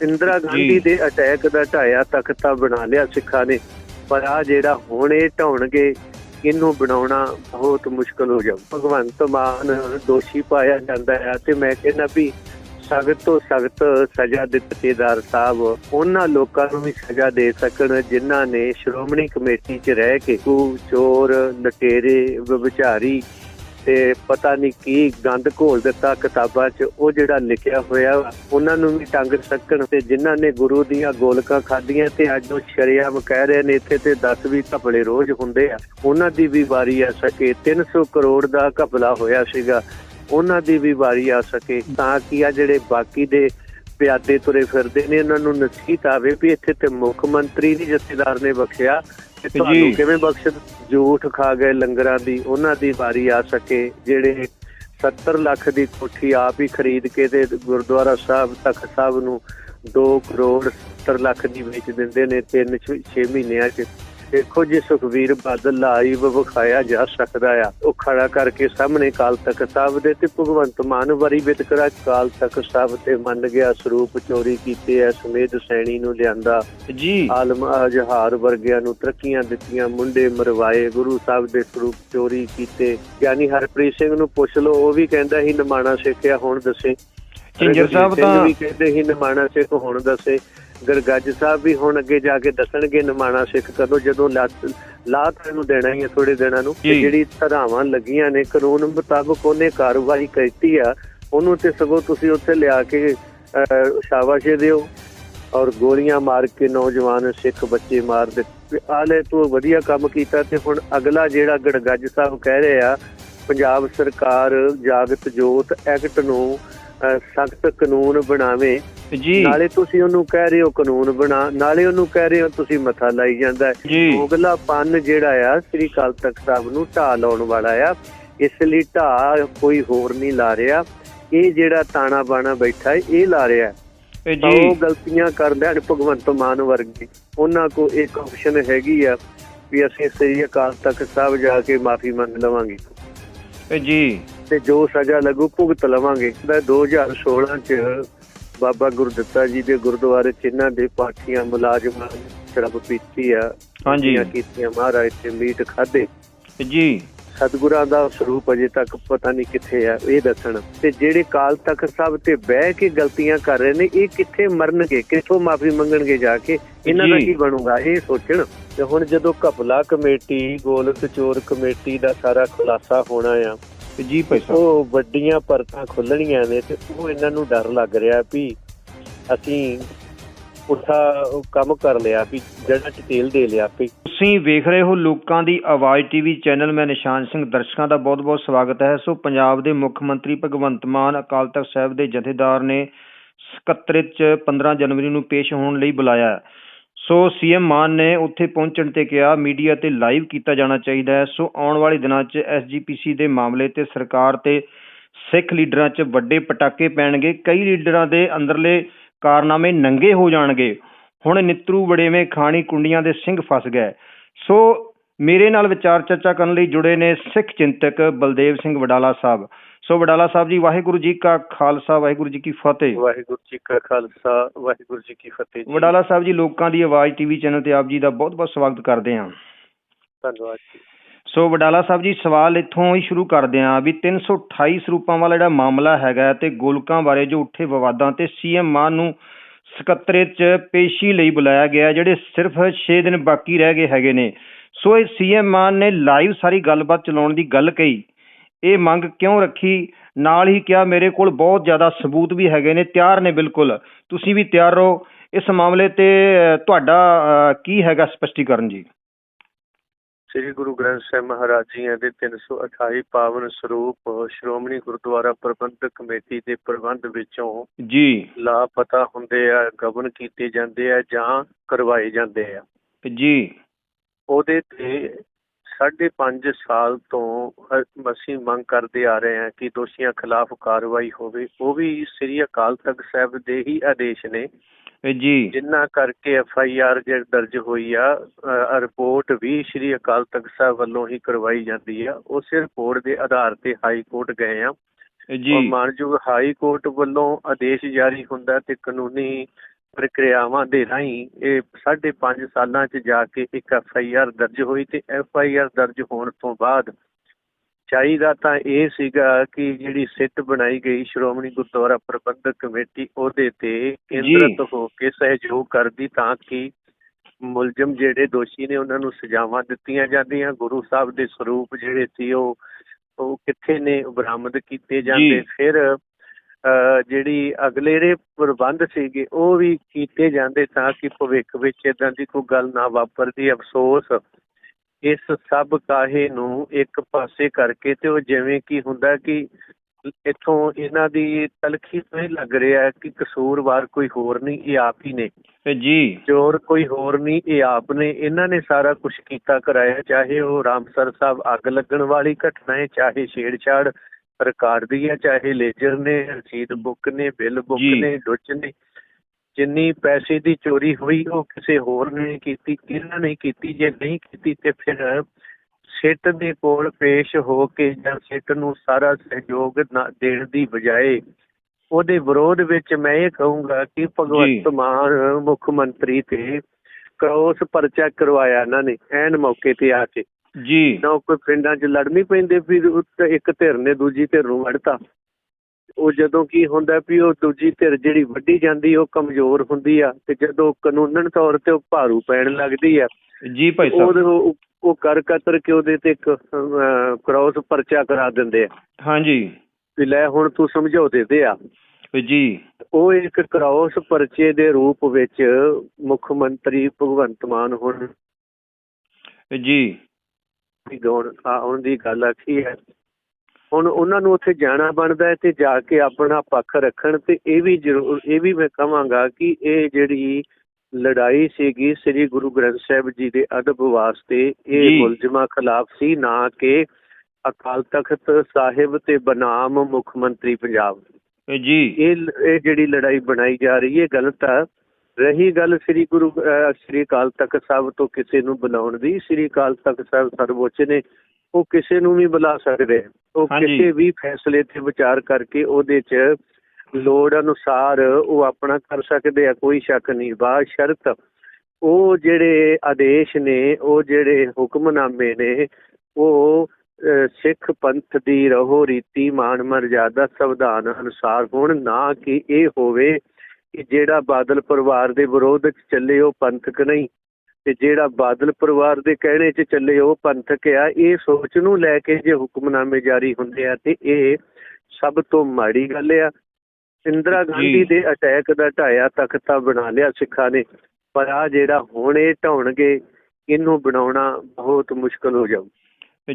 ਇੰਦਰਾ ਗਾਂਧੀ ਦੇ ਅਟੈਕ ਦਾ ਢਾਇਆ ਤਖਤਾ ਬਣਾ ਲਿਆ ਸਿੱਖਾਂ ਨੇ ਪਰ ਆ ਜਿਹੜਾ ਹੁਣ ਇਹ ਢਾਉਣਗੇ ਇਹਨੂੰ ਬਣਾਉਣਾ ਬਹੁਤ ਮੁਸ਼ਕਲ ਹੋ ਜਾਊ। ਭਗਵੰਤ ਮਾਨ ਦੋਸ਼ੀ ਪਾਇਆ ਜਾਂਦਾ ਹੈ ਤੇ ਮੈਂ ਕਹਿੰਦਾ ਵੀ ਸਖਤ ਤੋਂ ਸਖਤ ਸਜ਼ਾ ਦਿੱਤੇਦਾਰ ਸਾਹਿਬ ਉਹਨਾਂ ਲੋਕਾਂ ਨੂੰ ਵੀ ਸਜ਼ਾ ਦੇ ਸਕਣ ਜਿਨ੍ਹਾਂ ਨੇ ਸ਼੍ਰੋਮਣੀ ਕਮੇਟੀ 'ਚ ਰਹਿ ਕੇ ਕੂ ਚੋਰ ਲਟੇਰੇ ਵਿਚਾਰੀ ਤੇ ਪਤਾ ਨਹੀਂ ਕੀ ਗੰਦ ਘੋਲ ਦਿੱਤਾ ਕਿਤਾਬਾਂ 'ਚ ਉਹ ਜਿਹੜਾ ਲਿਖਿਆ ਹੋਇਆ ਵਾ, ਉਹਨਾਂ ਨੂੰ ਵੀ ਟੰਗ ਸਕਣ ਤੇ ਜਿਨ੍ਹਾਂ ਨੇ ਗੁਰੂ ਦੀਆਂ ਗੋਲਕਾਂ ਖਾਧੀਆਂ ਤੇ ਅੱਜ ਉਹ ਸ਼ਰਿਆਮ ਕਹਿ ਰਹੇ ਨੇ ਇੱਥੇ ਤੇ 10 ਵੀ ਘਪਲੇ ਰੋਜ਼ ਹੁੰਦੇ ਆ। ਉਹਨਾਂ ਦੀ ਵੀ ਵਾਰੀ ਆ ਸਕੇ 300 ਕਰੋੜ ਦਾ ਘਪਲਾ ਹੋਇਆ ਸੀਗਾ ਉਹਨਾਂ ਦੀ ਵੀ ਵਾਰੀ ਆ ਸਕੇ ਤਾਂ ਕਿ ਆ ਜਿਹੜੇ ਬਾਕੀ ਦੇ ਪਿਆਦੇ ਤੁਰੇ ਫਿਰਦੇ ਨੇ ਉਹਨਾਂ ਨੂੰ ਨਸੀਹਤ ਆਵੇ ਵੀ ਇੱਥੇ ਤੇ ਮੁੱਖ ਮੰਤਰੀ ਦੀ ਜਥੇਦਾਰ ਨੇ ਬਖਸ਼ਿਆ ਤੁਹਾਨੂੰ ਕਿਵੇਂ ਬਖਸ਼ ਝੂਠ ਖਾ ਗਏ ਲੰਗਰਾਂ ਦੀ ਉਹਨਾਂ ਦੀ ਵਾਰੀ ਆ ਸਕੇ ਜਿਹੜੇ 70 ਲੱਖ ਦੀ ਕੋਠੀ ਆਪ ਹੀ ਖਰੀਦ ਕੇ ਤੇ ਗੁਰਦੁਆਰਾ ਸਾਹਿਬ ਤਖਤ ਸਾਹਿਬ ਨੂੰ 2 ਕਰੋੜ 70 ਲੱਖ ਦੀ ਵੇਚ ਦਿੰਦੇ ਨੇ 3 6 ਮਹੀਨਿਆਂ 'ਚ। ਦੇਖੋ ਜੀ ਸੁਖਵੀਰ ਬਾਦਲ ਲਾਈਵ ਵਿਖਾਇਆ ਜਾ ਸਕਦਾ ਆ ਉਹ ਖੜਾ ਕਰਕੇ ਸਾਹਮਣੇ ਕਾਲ ਤਖਤ ਸਾਹਿਬ ਦੇ ਤੇ ਭਗਵੰਤ ਮਾਨ ਵਰੀ ਵਿਤਕਰਾ ਕਾਲ ਤਖਤ ਸਾਹਿਬ ਤੇ ਮੰਨ ਗਿਆ ਸਰੂਪ ਚੋਰੀ ਕੀਤੇ ਐ ਸਮੇਧ ਸੈਣੀ ਨੂੰ ਲਿਆਂਦਾ। ਜੀ। ਆਲਮ ਜਹਾਰ ਵਰਗਿਆਂ ਨੂੰ ਤਰੱਕੀਆਂ ਦਿੱਤੀਆਂ ਮੁੰਡੇ ਮਰਵਾਏ ਗੁਰੂ ਸਾਹਿਬ ਦੇ ਸਰੂਪ ਚੋਰੀ ਕੀਤੇ। ਗਿਆਨੀ ਹਰਪ੍ਰੀਤ ਸਿੰਘ ਨੂੰ ਪੁੱਛ ਲਓ ਉਹ ਵੀ ਕਹਿੰਦਾ ਸੀ ਨਿਮਾਣਾ ਸਿੱਖਿਆ ਹੁਣ ਦੱਸੇ। ਝਿੰਜਰ ਸਾਹਿਬ ਤਾਂ ਵੀ ਕਹਿੰਦੇ ਸੀ ਨਿਮਾਣਾ ਸਿੱਖ ਹੁਣ ਦੱਸੇ। ਗਰਗੱਜ ਸਾਹਿਬ ਵੀ ਹੁਣ ਅੱਗੇ ਜਾ ਕੇ ਦੱਸਣਗੇ ਨਿਮਾਣਾ ਸਿੱਖ ਕਦੋਂ ਜਦੋਂ ਲੱਤ- ਨੂੰ ਦੇਣਾ ਹੀ ਹੈ ਥੋੜੇ ਦਿਨਾਂ ਨੂੰ। ਜਿਹੜੀ ਧਰਾਵਾਂ ਲੱਗੀਆਂ ਨੇ ਕਾਨੂੰਨ ਮੁਤਾਬਕ ਉਹਨੇ ਕਾਰਵਾਈ ਕੀਤੀ ਆ ਉਹਨੂੰ ਤੇ ਸਗੋਂ ਤੁਸੀਂ ਉੱਥੇ ਲਿਆ ਕੇ ਸ਼ਾਬਾਸ਼ੇ ਦਿਓ ਔਰ ਗੋਲੀਆਂ ਮਾਰ ਕੇ ਨੌਜਵਾਨ ਸਿੱਖ ਬੱਚੇ ਮਾਰ ਦਿੱਤੇ ਆਲੇ ਤੂੰ ਵਧੀਆ ਕੰਮ ਕੀਤਾ ਤੇ ਹੁਣ ਅਗਲਾ ਜਿਹੜਾ ਗੜਗੱਜ ਸਾਹਿਬ ਕਹਿ ਰਹੇ ਆ ਪੰਜਾਬ ਸਰਕਾਰ ਜਾਗਤ ਜੋਤ ਐਕਟ ਨੂੰ ਸਖਤ ਕਾਨੂੰਨ ਬਣਾਵੇ। ਜੀ। ਨਾਲੇ ਤੁਸੀਂ ਉਹਨੂੰ ਕਹਿ ਰਹੇ ਹੋ ਕਾਨੂੰਨ ਬਣਾ ਨਾਲੇ ਉਹਨੂੰ ਕਹਿ ਰਹੇ ਹੋ ਤੁਸੀਂ ਮੱਥਾ ਲਾਈ ਜਾਂਦਾ ਹੈ। ਮੁਗਲਾ ਪੰਨ ਜਿਹੜਾ ਆ ਸ੍ਰੀ ਅਕਾਲ ਤਖਤ ਸਾਹਿਬ ਨੂੰ ਢਾਹ ਲਾਉਣ ਵਾਲਾ ਆ। ਇਸ ਲਈ ਢਾਹ ਕੋਈ ਹੋਰ ਨਹੀਂ ਲਾ ਰਿਹਾ। ਇਹ ਜਿਹੜਾ ਤਾਣਾ ਬਾਣਾ ਬੈਠਾ ਹੈ ਇਹ ਲਾ ਰਿਹਾ ਹੈ। ਜੀ। ਉਹ ਗਲਤੀਆਂ ਕਰਦੇ ਹਨ ਭਗਵੰਤ ਮਾਨ ਵਰਗੇ। ਉਹਨਾਂ ਕੋ ਇੱਕ ਆਪਸ਼ਨ ਹੈਗੀ ਆ ਵੀ ਅਸੀਂ ਸ੍ਰੀ ਅਕਾਲ ਤਖਤ ਸਾਹਿਬ ਜਾ ਕੇ ਮਾਫੀ ਮੰਗ ਲਵਾਂਗੇ। ਜੀ। ਤੇ ਜੋ ਸਜ਼ਾ ਲੱਗੂ ਭੁਗਤ ਲਵਾਂਗੇ। ਮੈਂ 2016 ਚ ਬਾਬਾ ਗੁਰਦਿੱਤਾ ਜੀ ਦੇ ਗੁਰਦੁਆਰੇ ਚ ਇਹਨਾਂ ਦੇ ਪਾਠੀਆਂ ਮੁਲਾਜ਼ਮਾਂ ਸ਼ਰਾਬ ਪੀਤੀ ਆ। ਹਾਂਜੀ। ਕੀਤੀਆਂ ਮਹਾਰਾਜ ਤੇ ਮੀਟ ਖਾਦੇ ਜੀ। ਸਤਿਗੁਰਾਂ ਦਾ ਸਰੂਪ ਅਜੇ ਤੱਕ ਪਤਾ ਨਹੀਂ ਕਿੱਥੇ ਆ ਇਹ ਦੱਸਣ। ਤੇ ਜਿਹੜੇ ਕਾਲ ਤਖਤ ਸਾਹਿਬ ਤੇ ਬਹਿ ਕੇ ਗਲਤੀਆਂ ਕਰ ਰਹੇ ਨੇ ਇਹ ਕਿੱਥੇ ਮਰਨਗੇ ਕਿੱਥੋਂ ਮਾਫੀ ਮੰਗਣਗੇ ਜਾ ਕੇ? ਇਹਨਾਂ ਦਾ। ਕੀ ਬਣੂਗਾ ਇਹ ਸੋਚਣ। ਤੇ ਹੁਣ ਜਦੋਂ ਘਪਲਾ ਕਮੇਟੀ ਗੋਲਕ ਚੋਰ ਕਮੇਟੀ ਦਾ ਸਾਰਾ ਖੁਲਾਸਾ ਹੋਣਾ ਆ ਜੀ ਭਾਈ ਸਾਹਿਬ। ਉਹ ਵੱਡੀਆਂ ਪਰਤਾਂ ਖੁੱਲਣੀਆਂ ਨੇ ਤੇ ਉਹ ਇਹਨਾਂ ਨੂੰ ਡਰ ਲੱਗ ਰਿਹਾ ਵੀ ਅਸੀਂ ਪੁੱਠਾ ਕੰਮ ਕਰ ਲਿਆ ਵੀ ਜਿਹੜਾ ਚ ਤੇਲ ਦੇ ਲਿਆ ਵੀ। ਤੁਸੀਂ ਵੇਖ ਰਹੇ ਹੋ ਲੋਕਾਂ ਦੀ ਆਵਾਜ਼ ਟੀਵੀ ਚੈਨਲ ਮੈਂ ਨਿਸ਼ਾਨ ਸਿੰਘ ਦਰਸ਼ਕਾਂ ਦਾ ਬਹੁਤ-ਬਹੁਤ ਸਵਾਗਤ ਹੈ। ਸੋ ਪੰਜਾਬ ਦੇ ਮੁੱਖ ਮੰਤਰੀ ਭਗਵੰਤ ਮਾਨ ਅਕਾਲ ਤਖਤ ਸਾਹਿਬ ਦੇ ਜਥੇਦਾਰ ਨੇ ਸਕੱਤਰੇਤ ਚ 15 ਜਨਵਰੀ ਨੂੰ ਪੇਸ਼ ਹੋਣ ਲਈ ਬੁਲਾਇਆ ਹੈ। ਸੋ ਸੀਐਮ ਮਾਨ ਨੇ ਉੱਥੇ ਪਹੁੰਚਣ ਤੇ ਕਿਹਾ, ਮੀਡੀਆ ਤੇ ਲਾਈਵ ਕੀਤਾ ਜਾਣਾ ਚਾਹੀਦਾ ਹੈ। ਸੋ ਆਉਣ ਵਾਲੇ ਦਿਨਾਂ 'ਚ ਐਸਜੀਪੀਸੀ ਦੇ ਮਾਮਲੇ ਤੇ ਸਰਕਾਰ ਤੇ ਸਿੱਖ ਲੀਡਰਾਂ 'ਚ ਵੱਡੇ ਪਟਾਕੇ ਪੈਣਗੇ। ਕਈ ਲੀਡਰਾਂ ਦੇ ਅੰਦਰਲੇ ਕਾਰਨਾਮੇ ਨੰਗੇ ਹੋ ਜਾਣਗੇ। ਹੁਣ ਨਿੱਤਰੂ ਵੜੇਵੇਂ ਖਾਣੀ ਕੁੰਡੀਆਂ ਦੇ ਸਿੰਘ ਫਸ ਗਏ। ਸੋ ਮੇਰੇ ਨਾਲ ਵਿਚਾਰ ਚਰਚਾ ਕਰਨ ਲਈ ਜੁੜੇ ਨੇ ਸਿੱਖ ਚਿੰਤਕ ਬਲਦੇਵ ਸਿੰਘ ਵਡਾਲਾ ਸਾਹਿਬ। ਸੋ ਵਡਾਲਾ ਸਾਹਿਬ ਜੀ ਵਾਹਿਗੁਰੂ ਜੀ ਕਾ ਖਾਲਸਾ ਵਾਹਿਗੁਰੂ ਜੀ ਕੀ ਫਤਿਹ। ਵਾਹਿਗੁਰੂ ਜੀ ਕਾ ਖਾਲਸਾ ਵਾਹਿਗੁਰੂ ਜੀ ਕੀ ਫਤਿਹ ਵਡਾਲਾ ਸਾਹਿਬ ਜੀ ਲੋਕਾਂ ਦੀ ਆਵਾਜ਼ ਟੀਵੀ ਚੈਨਲ ਤੇ ਆਪ ਜੀ ਦਾ ਬਹੁਤ-ਬਹੁਤ ਸਵਾਗਤ ਕਰਦੇ ਹਾਂ। ਧੰਨਵਾਦ ਜੀ। ਸੋ ਵਡਾਲਾ ਸਾਹਿਬ ਜੀ ਸਵਾਲ ਇੱਥੋਂ ਹੀ ਸ਼ੁਰੂ ਕਰਦੇ ਹਾਂ ਵੀ 328 ਸਰੂਪਾਂ ਵਾਲਾ ਜਿਹੜਾ ਮਾਮਲਾ ਹੈਗਾ ਤੇ ਗੋਲਕਾਂ ਬਾਰੇ ਜੋ ਉੱਠੇ ਵਿਵਾਦਾਂ ਤੇ ਸੀਐਮ ਮਾਨ ਨੂੰ ਸਕੱਤਰੇਤ ਚ ਪੇਸ਼ੀ ਲਈ ਬੁਲਾਇਆ ਗਿਆ ਜਿਹੜੇ ਸਿਰਫ 6 ਦਿਨ ਬਾਕੀ ਰਹਿ ਗਏ ਹੈਗੇ ਨੇ। ਸੋ ਇਹ ਸੀਐਮ ਮਾਨ ਨੇ ਲਾਈਵ ਸਾਰੀ ਗੱਲਬਾਤ ਚਲਾਉਣ ਦੀ ਗੱਲ ਕਹੀ। ਇਹ ਮੰਗ ਕਿਉਂ ਰੱਖੀ? ਨਾਲ ਹੀ ਕਿਹਾ ਮੇਰੇ ਕੋਲ ਬਹੁਤ ਜ਼ਿਆਦਾ ਸਬੂਤ ਵੀ ਹੈਗੇ ਨੇ ਤਿਆਰ ਨੇ ਬਿਲਕੁਲ। ਤੁਸੀਂ ਵੀ ਤਿਆਰ ਰਹੋ। ਇਸ ਮਾਮਲੇ ਤੇ ਤੁਹਾਡਾ ਕੀ ਹੈਗਾ ਸਪਸ਼ਟੀਕਰਨ ਜੀ? ਸ੍ਰੀ ਗੁਰੂ ਗ੍ਰੰਥ ਸਾਹਿਬ ਮਹਾਰਾਜ ਜੀ ਦੇ 328 ਪਾਵਨ ਸਰੂਪ ਸ਼੍ਰੋਮਣੀ ਗੁਰਦੁਆਰਾ ਪ੍ਰਬੰਧਕ ਕਮੇਟੀ ਦੇ ਪ੍ਰਬੰਧ ਵਿੱਚੋਂ ਜੀ। ਲਾਪਤਾ ਹੁੰਦੇ ਆ ਗਬਨ ਕੀਤੇ ਜਾਂਦੇ ਆ ਜਾਂ ਕਰਵਾਏ ਜਾਂਦੇ ਆ। ਜੀ। ਉਹਦੇ ਤੇ ਸਾਢੇ ਪੰਜ ਸਾਲ ਤੋਂ ਅਸੀਂ ਮੰਗ ਕਰਦੇ ਆ ਰਹੇ ਹਾਂ ਕਿ ਦੋਸ਼ੀਆਂ ਖਿਲਾਫ ਕਾਰਵਾਈ ਹੋਵੇ। ਉਹ ਵੀ ਸ੍ਰੀ ਅਕਾਲ ਤਖਤ ਸਾਹਿਬ ਦੇ ਹੀ ਆਦੇਸ਼ ਨੇ। ਜੀ। ਜਿੰਨਾ ਕਰਕੇ ਐਫ ਆਈ ਆਰ ਜਿਹੜੀ ਦਰਜ ਹੋਈ ਆ ਰਿਪੋਰਟ ਵੀ ਸ੍ਰੀ ਅਕਾਲ ਤਖਤ ਸਾਹਿਬ ਵੱਲੋਂ ਹੀ ਕਰਵਾਈ ਜਾਂਦੀ ਆ। ਉਸੇ ਰਿਪੋਰਟ ਦੇ ਆਧਾਰ ਤੇ ਹਾਈ ਕੋਰਟ ਗਏ ਆ। ਜੀ। ਮਾਨਯੋਗ ਹਾਈ ਕੋਰਟ ਵੱਲੋਂ ਆਦੇਸ਼ ਜਾਰੀ ਹੁੰਦਾ ਤੇ ਕਾਨੂੰਨੀ ਪ੍ਰਕਿਰਿਆਵਾਂ ਦੇ ਰਾਹੀਂ ਇਹ ਸਾਢੇ ਪੰਜ ਸਾਲਾਂ 'ਚ ਜਾ ਕੇ ਇੱਕ ਐਫ ਆਈ ਆਰ ਦਰਜ ਹੋਈ ਤੇ ਐਫ ਆਈ ਆਰ ਦਰਜ ਹੋਣ ਤੋਂ ਬਾਅਦ ਚਾਹੀਦਾ ਤਾਂ ਇਹ ਸੀਗਾ ਕਿ ਜਿਹੜੀ ਸਿੱਟ ਬਣਾਈ ਗਈ ਸ਼੍ਰੋਮਣੀ ਗੁਰਦੁਆਰਾ ਪ੍ਰਬੰਧਕ ਕਮੇਟੀ ਉਹਦੇ ਤੇ ਕੇਂਦਰਿਤ ਹੋ ਕੇ ਸਹਿਯੋਗ ਕਰਦੀ ਤਾਂ ਕਿ ਮੁਲਜ਼ਮ ਜਿਹੜੇ ਦੋਸ਼ੀ ਨੇ ਉਹਨਾਂ ਨੂੰ ਸਜ਼ਾਵਾਂ ਦਿੱਤੀਆਂ ਜਾਂਦੀਆਂ ਗੁਰੂ ਸਾਹਿਬ ਦੇ ਸਰੂਪ ਜਿਹੜੇ ਸੀ ਉਹ ਉਹ ਕਿੱਥੇ ਨੇ ਬਰਾਮਦ ਕੀਤੇ ਜਾਂਦੇ। ਫਿਰ ਜਿਹੜੀ ਅਗਲੇ ਜਿਹੜੇ ਪ੍ਰਬੰਧ ਸੀਗੇ ਉਹ ਵੀ ਕੀਤੇ ਜਾਂਦੇ ਤਾਂ ਕਿ ਭਵਿੱਖ ਵਿੱਚ ਇਦਾਂ ਦੀ ਕੋਈ ਗੱਲ ਨਾ ਵਾਪਰਦੀ। ਅਫਸੋਸ ਇਸ ਸਭ ਕਾਹੇ ਨੂੰ ਇੱਕ ਪਾਸੇ ਕਰਕੇ ਤੇ ਉਹ ਜਿਵੇਂ ਕਿ ਹੁੰਦਾ ਕਿ ਇੱਥੋਂ ਇਹਨਾਂ ਦੀ ਤਲਖੀ ਤੋਂ ਇਹ ਲੱਗ ਰਿਹਾ ਹੈ ਕਿ ਕਸੂਰਵਾਰ ਕੋਈ ਹੋਰ ਨਹੀਂ ਇਹ ਆਪ ਹੀ ਨੇ। ਤੇ ਜੀ। ਚੋਰ ਕੋਈ ਹੋਰ ਨਹੀਂ ਇਹ ਆਪ ਨੇ। ਇਹਨਾਂ ਨੇ ਸਾਰਾ ਕੁਝ ਕੀਤਾ ਕਰਾਇਆ ਚਾਹੇ ਉਹ ਰਾਮਸਰ ਸਾਹਿਬ ਅੱਗ ਲੱਗਣ ਵਾਲੀ ਘਟਨਾ ਹੈ ਚਾਹੇ ਛੇੜਛਾੜ ਰਿਕਾਰਡ ਦੀ ਹੈ ਚਾਹੇ ਲੇਜਰ ਨੇ ਰਸੀਦ ਬੁੱਕ ਨੇ ਬਿੱਲ ਬੁੱਕ। ਨੇ ਡੁੱਚ ਨੇ ਜਿੰਨੀ ਪੈਸੇ ਦੀ ਚੋਰੀ ਹੋਈ ਉਹ ਕਿਸੇ ਹੋਰ ਨੇ ਕੀਤੀ ਇਹਨਾਂ ਨੇ ਕੀਤੀ ਜੇ ਨਹੀਂ ਕੀਤੀ ਤੇ ਫਿਰ ਸਿੱਟ ਦੇ ਕੋਲ ਪੇਸ਼ ਹੋ ਕੇ ਜਾਂ ਸਿੱਟ ਨੂੰ ਸਾਰਾ ਸਹਿਯੋਗ ਦੇਣ ਦੀ ਬਜਾਏ ਉਹਦੇ ਵਿਰੋਧ ਵਿੱਚ ਮੈਂ ਇਹ ਕਹੂੰਗਾ ਕਿ ਭਗਵੰਤ ਮਾਨ ਮੁੱਖ ਮੰਤਰੀ ਤੇ ਕਰੋਸ ਪਰਚਾ ਕਰਵਾਇਆ ਇਹਨਾਂ ਨੇ ਐਨ ਮੌਕੇ ਤੇ ਆ ਕੇ ਜੀ। ਨਾ ਕੋਈ ਪਿੰਡਾਂ 'ਚ ਲੜ ਨਹੀਂ ਪੈਂਦੇ ਫਿਰ ਉੱਤੇ ਇੱਕ ਧਿਰ ਨੇ ਦੂਜੀ ਧਿਰ ਨੂੰ ਵੜਤਾ ਉਹ ਜਦੋਂ ਕੀ ਹੁੰਦਾ ਵੀ ਉਹ ਦੂਜੀ ਧਿਰ ਜਿਹੜੀ ਵੱਡੀ ਜਾਂਦੀ ਉਹ ਕਮਜ਼ੋਰ ਹੁੰਦੀ ਆ ਤੇ ਜਦੋਂ ਕਾਨੂੰਨਨ ਤੌਰ ਤੇ ਉਹ ਭਾਰੂ ਪੈਣ ਲੱਗਦੀ ਆ ਜੀ ਭਾਈ ਸਾਹਿਬ। ਉਹ ਉਹ ਕਰ ਕਤਰ ਕੇ ਉਹਦੇ ਤੇ ਇੱਕ ਕ੍ਰਾਸ ਪਰਚਾ ਕਰਾ ਦਿੰਦੇ ਆ। ਹਾਂਜੀ। ਵੀ ਲੈ ਹੁਣ ਤੂੰ ਸਮਝਾਉਦੇ ਤੇ ਆ। ਜੀ। ਉਹ ਇੱਕ ਕ੍ਰਾਸ ਪਰਚੇ ਦੇ ਰੂਪ ਵਿੱਚ ਮੁੱਖ ਮੰਤਰੀ ਭਗਵੰਤ ਮਾਨ ਹੁਣ ਜੀ। ਦੀ ਗੌਣ ਆਉਣ ਦੀ ਗੱਲ ਆਖੀ ਹੈ। ਹੁਣ ਉਹਨਾਂ ਨੂੰ ਉੱਥੇ ਜਾਣਾ ਬਣਦਾ ਹੈ ਤੇ ਜਾ ਕੇ ਆਪਣਾ ਪੱਖ ਰੱਖਣ ਤੇ ਇਹ ਵੀ ਜ਼ਰੂਰ ਇਹ ਵੀ ਮੈਂ ਕਹਾਂਗਾ ਕਿ ਇਹ ਜਿਹੜੀ ਲੜਾਈ ਸੀਗੀ ਸ੍ਰੀ ਗੁਰੂ ਗ੍ਰੰਥ ਸਾਹਿਬ ਜੀ ਦੇ ਅਦਬ ਵਾਸਤੇ। ਇਹ ਮੁਲਜ਼ਮਾਂ ਖਿਲਾਫ ਸੀ ਨਾ ਕਿ ਅਕਾਲ ਤਖਤ ਸਾਹਿਬ ਤੇ ਬਨਾਮ ਮੁੱਖ ਮੰਤਰੀ ਪੰਜਾਬ। ਜੀ। ਇਹ ਇਹ ਜਿਹੜੀ ਲੜਾਈ ਬਣਾਈ ਜਾ ਰਹੀ ਹੈ ਗਲਤ ਆ। ਰਹੀ ਗੱਲ ਸ੍ਰੀ ਗੁਰੂ ਸ੍ਰੀ ਅਕਾਲ ਤਖਤ ਸਾਹਿਬ ਤੋਂ ਕਿਸੇ ਨੂੰ ਬੁਲਾਉਣ ਦੀ ਸ੍ਰੀ ਅਕਾਲ ਤਖਤ ਸਾਹਿਬ ਸਰਵਉੱਚ ਨੇ ਉਹ ਕਿਸੇ ਨੂੰ ਵੀ ਬੁਲਾ ਸਕਦੇ। ਉਹ। ਕਿਸੇ ਵੀ ਫੈਸਲੇ ਤੇ ਵਿਚਾਰ ਕਰਕੇ ਉਹਦੇ 'ਚ ਲੋੜ ਅਨੁਸਾਰ ਉਹ ਆਪਣਾ ਕਰ ਸਕਦੇ ਆ ਕੋਈ ਸ਼ੱਕ ਨਹੀਂ ਬਾ ਸ਼ਰਤ ਉਹ ਜਿਹੜੇ ਆਦੇਸ਼ ਨੇ ਉਹ ਜਿਹੜੇ ਹੁਕਮਨਾਮੇ ਨੇ ਉਹ ਸਿੱਖ ਪੰਥ ਦੀ ਰਹੋ ਰੀਤੀ ਮਾਨ ਮਰਜ਼ਾਦਾ ਸੰਵਿਧਾਨ ਅਨੁਸਾਰ ਹੋਣ ਨਾ ਕਿ ਇਹ ਹੋਵੇ ਕਿ ਜਿਹੜਾ ਬਾਦਲ ਪਰਿਵਾਰ ਦੇ ਵਿਰੋਧ 'ਚ ਚੱਲੇ ਉਹ ਪੰਥਕ ਨਹੀਂ ਤੇ ਜਿਹੜਾ ਬਾਦਲ ਪਰਿਵਾਰ ਦੇ ਕਹਿਣੇ 'ਚ ਚੱਲੇ ਉਹ ਪੰਥਕ ਆ ਇਹ ਸੋਚ ਨੂੰ ਲੈ ਕੇ ਜੇ ਹੁਕਮਨਾਮੇ ਜਾਰੀ ਹੁੰਦੇ ਆ ਤੇ ਇਹ ਸਭ ਤੋਂ ਮਾੜੀ ਗੱਲ ਆ। ਇੰਦਰਾ ਗਾਂਧੀ ਦੇ ਅਟੈਕ ਦਾ ਢਾਇਆ ਤਖਤਾ ਬਣਾ ਲਿਆ ਸਿੱਖਾਂ ਨੇ ਪਰ ਆ ਜਿਹੜਾ ਹੁਣ ਇਹ ਢਾਉਣਗੇ ਇਹਨੂੰ ਬਣਾਉਣਾ ਬਹੁਤ ਮੁਸ਼ਕਲ ਹੋ ਜਾਊ।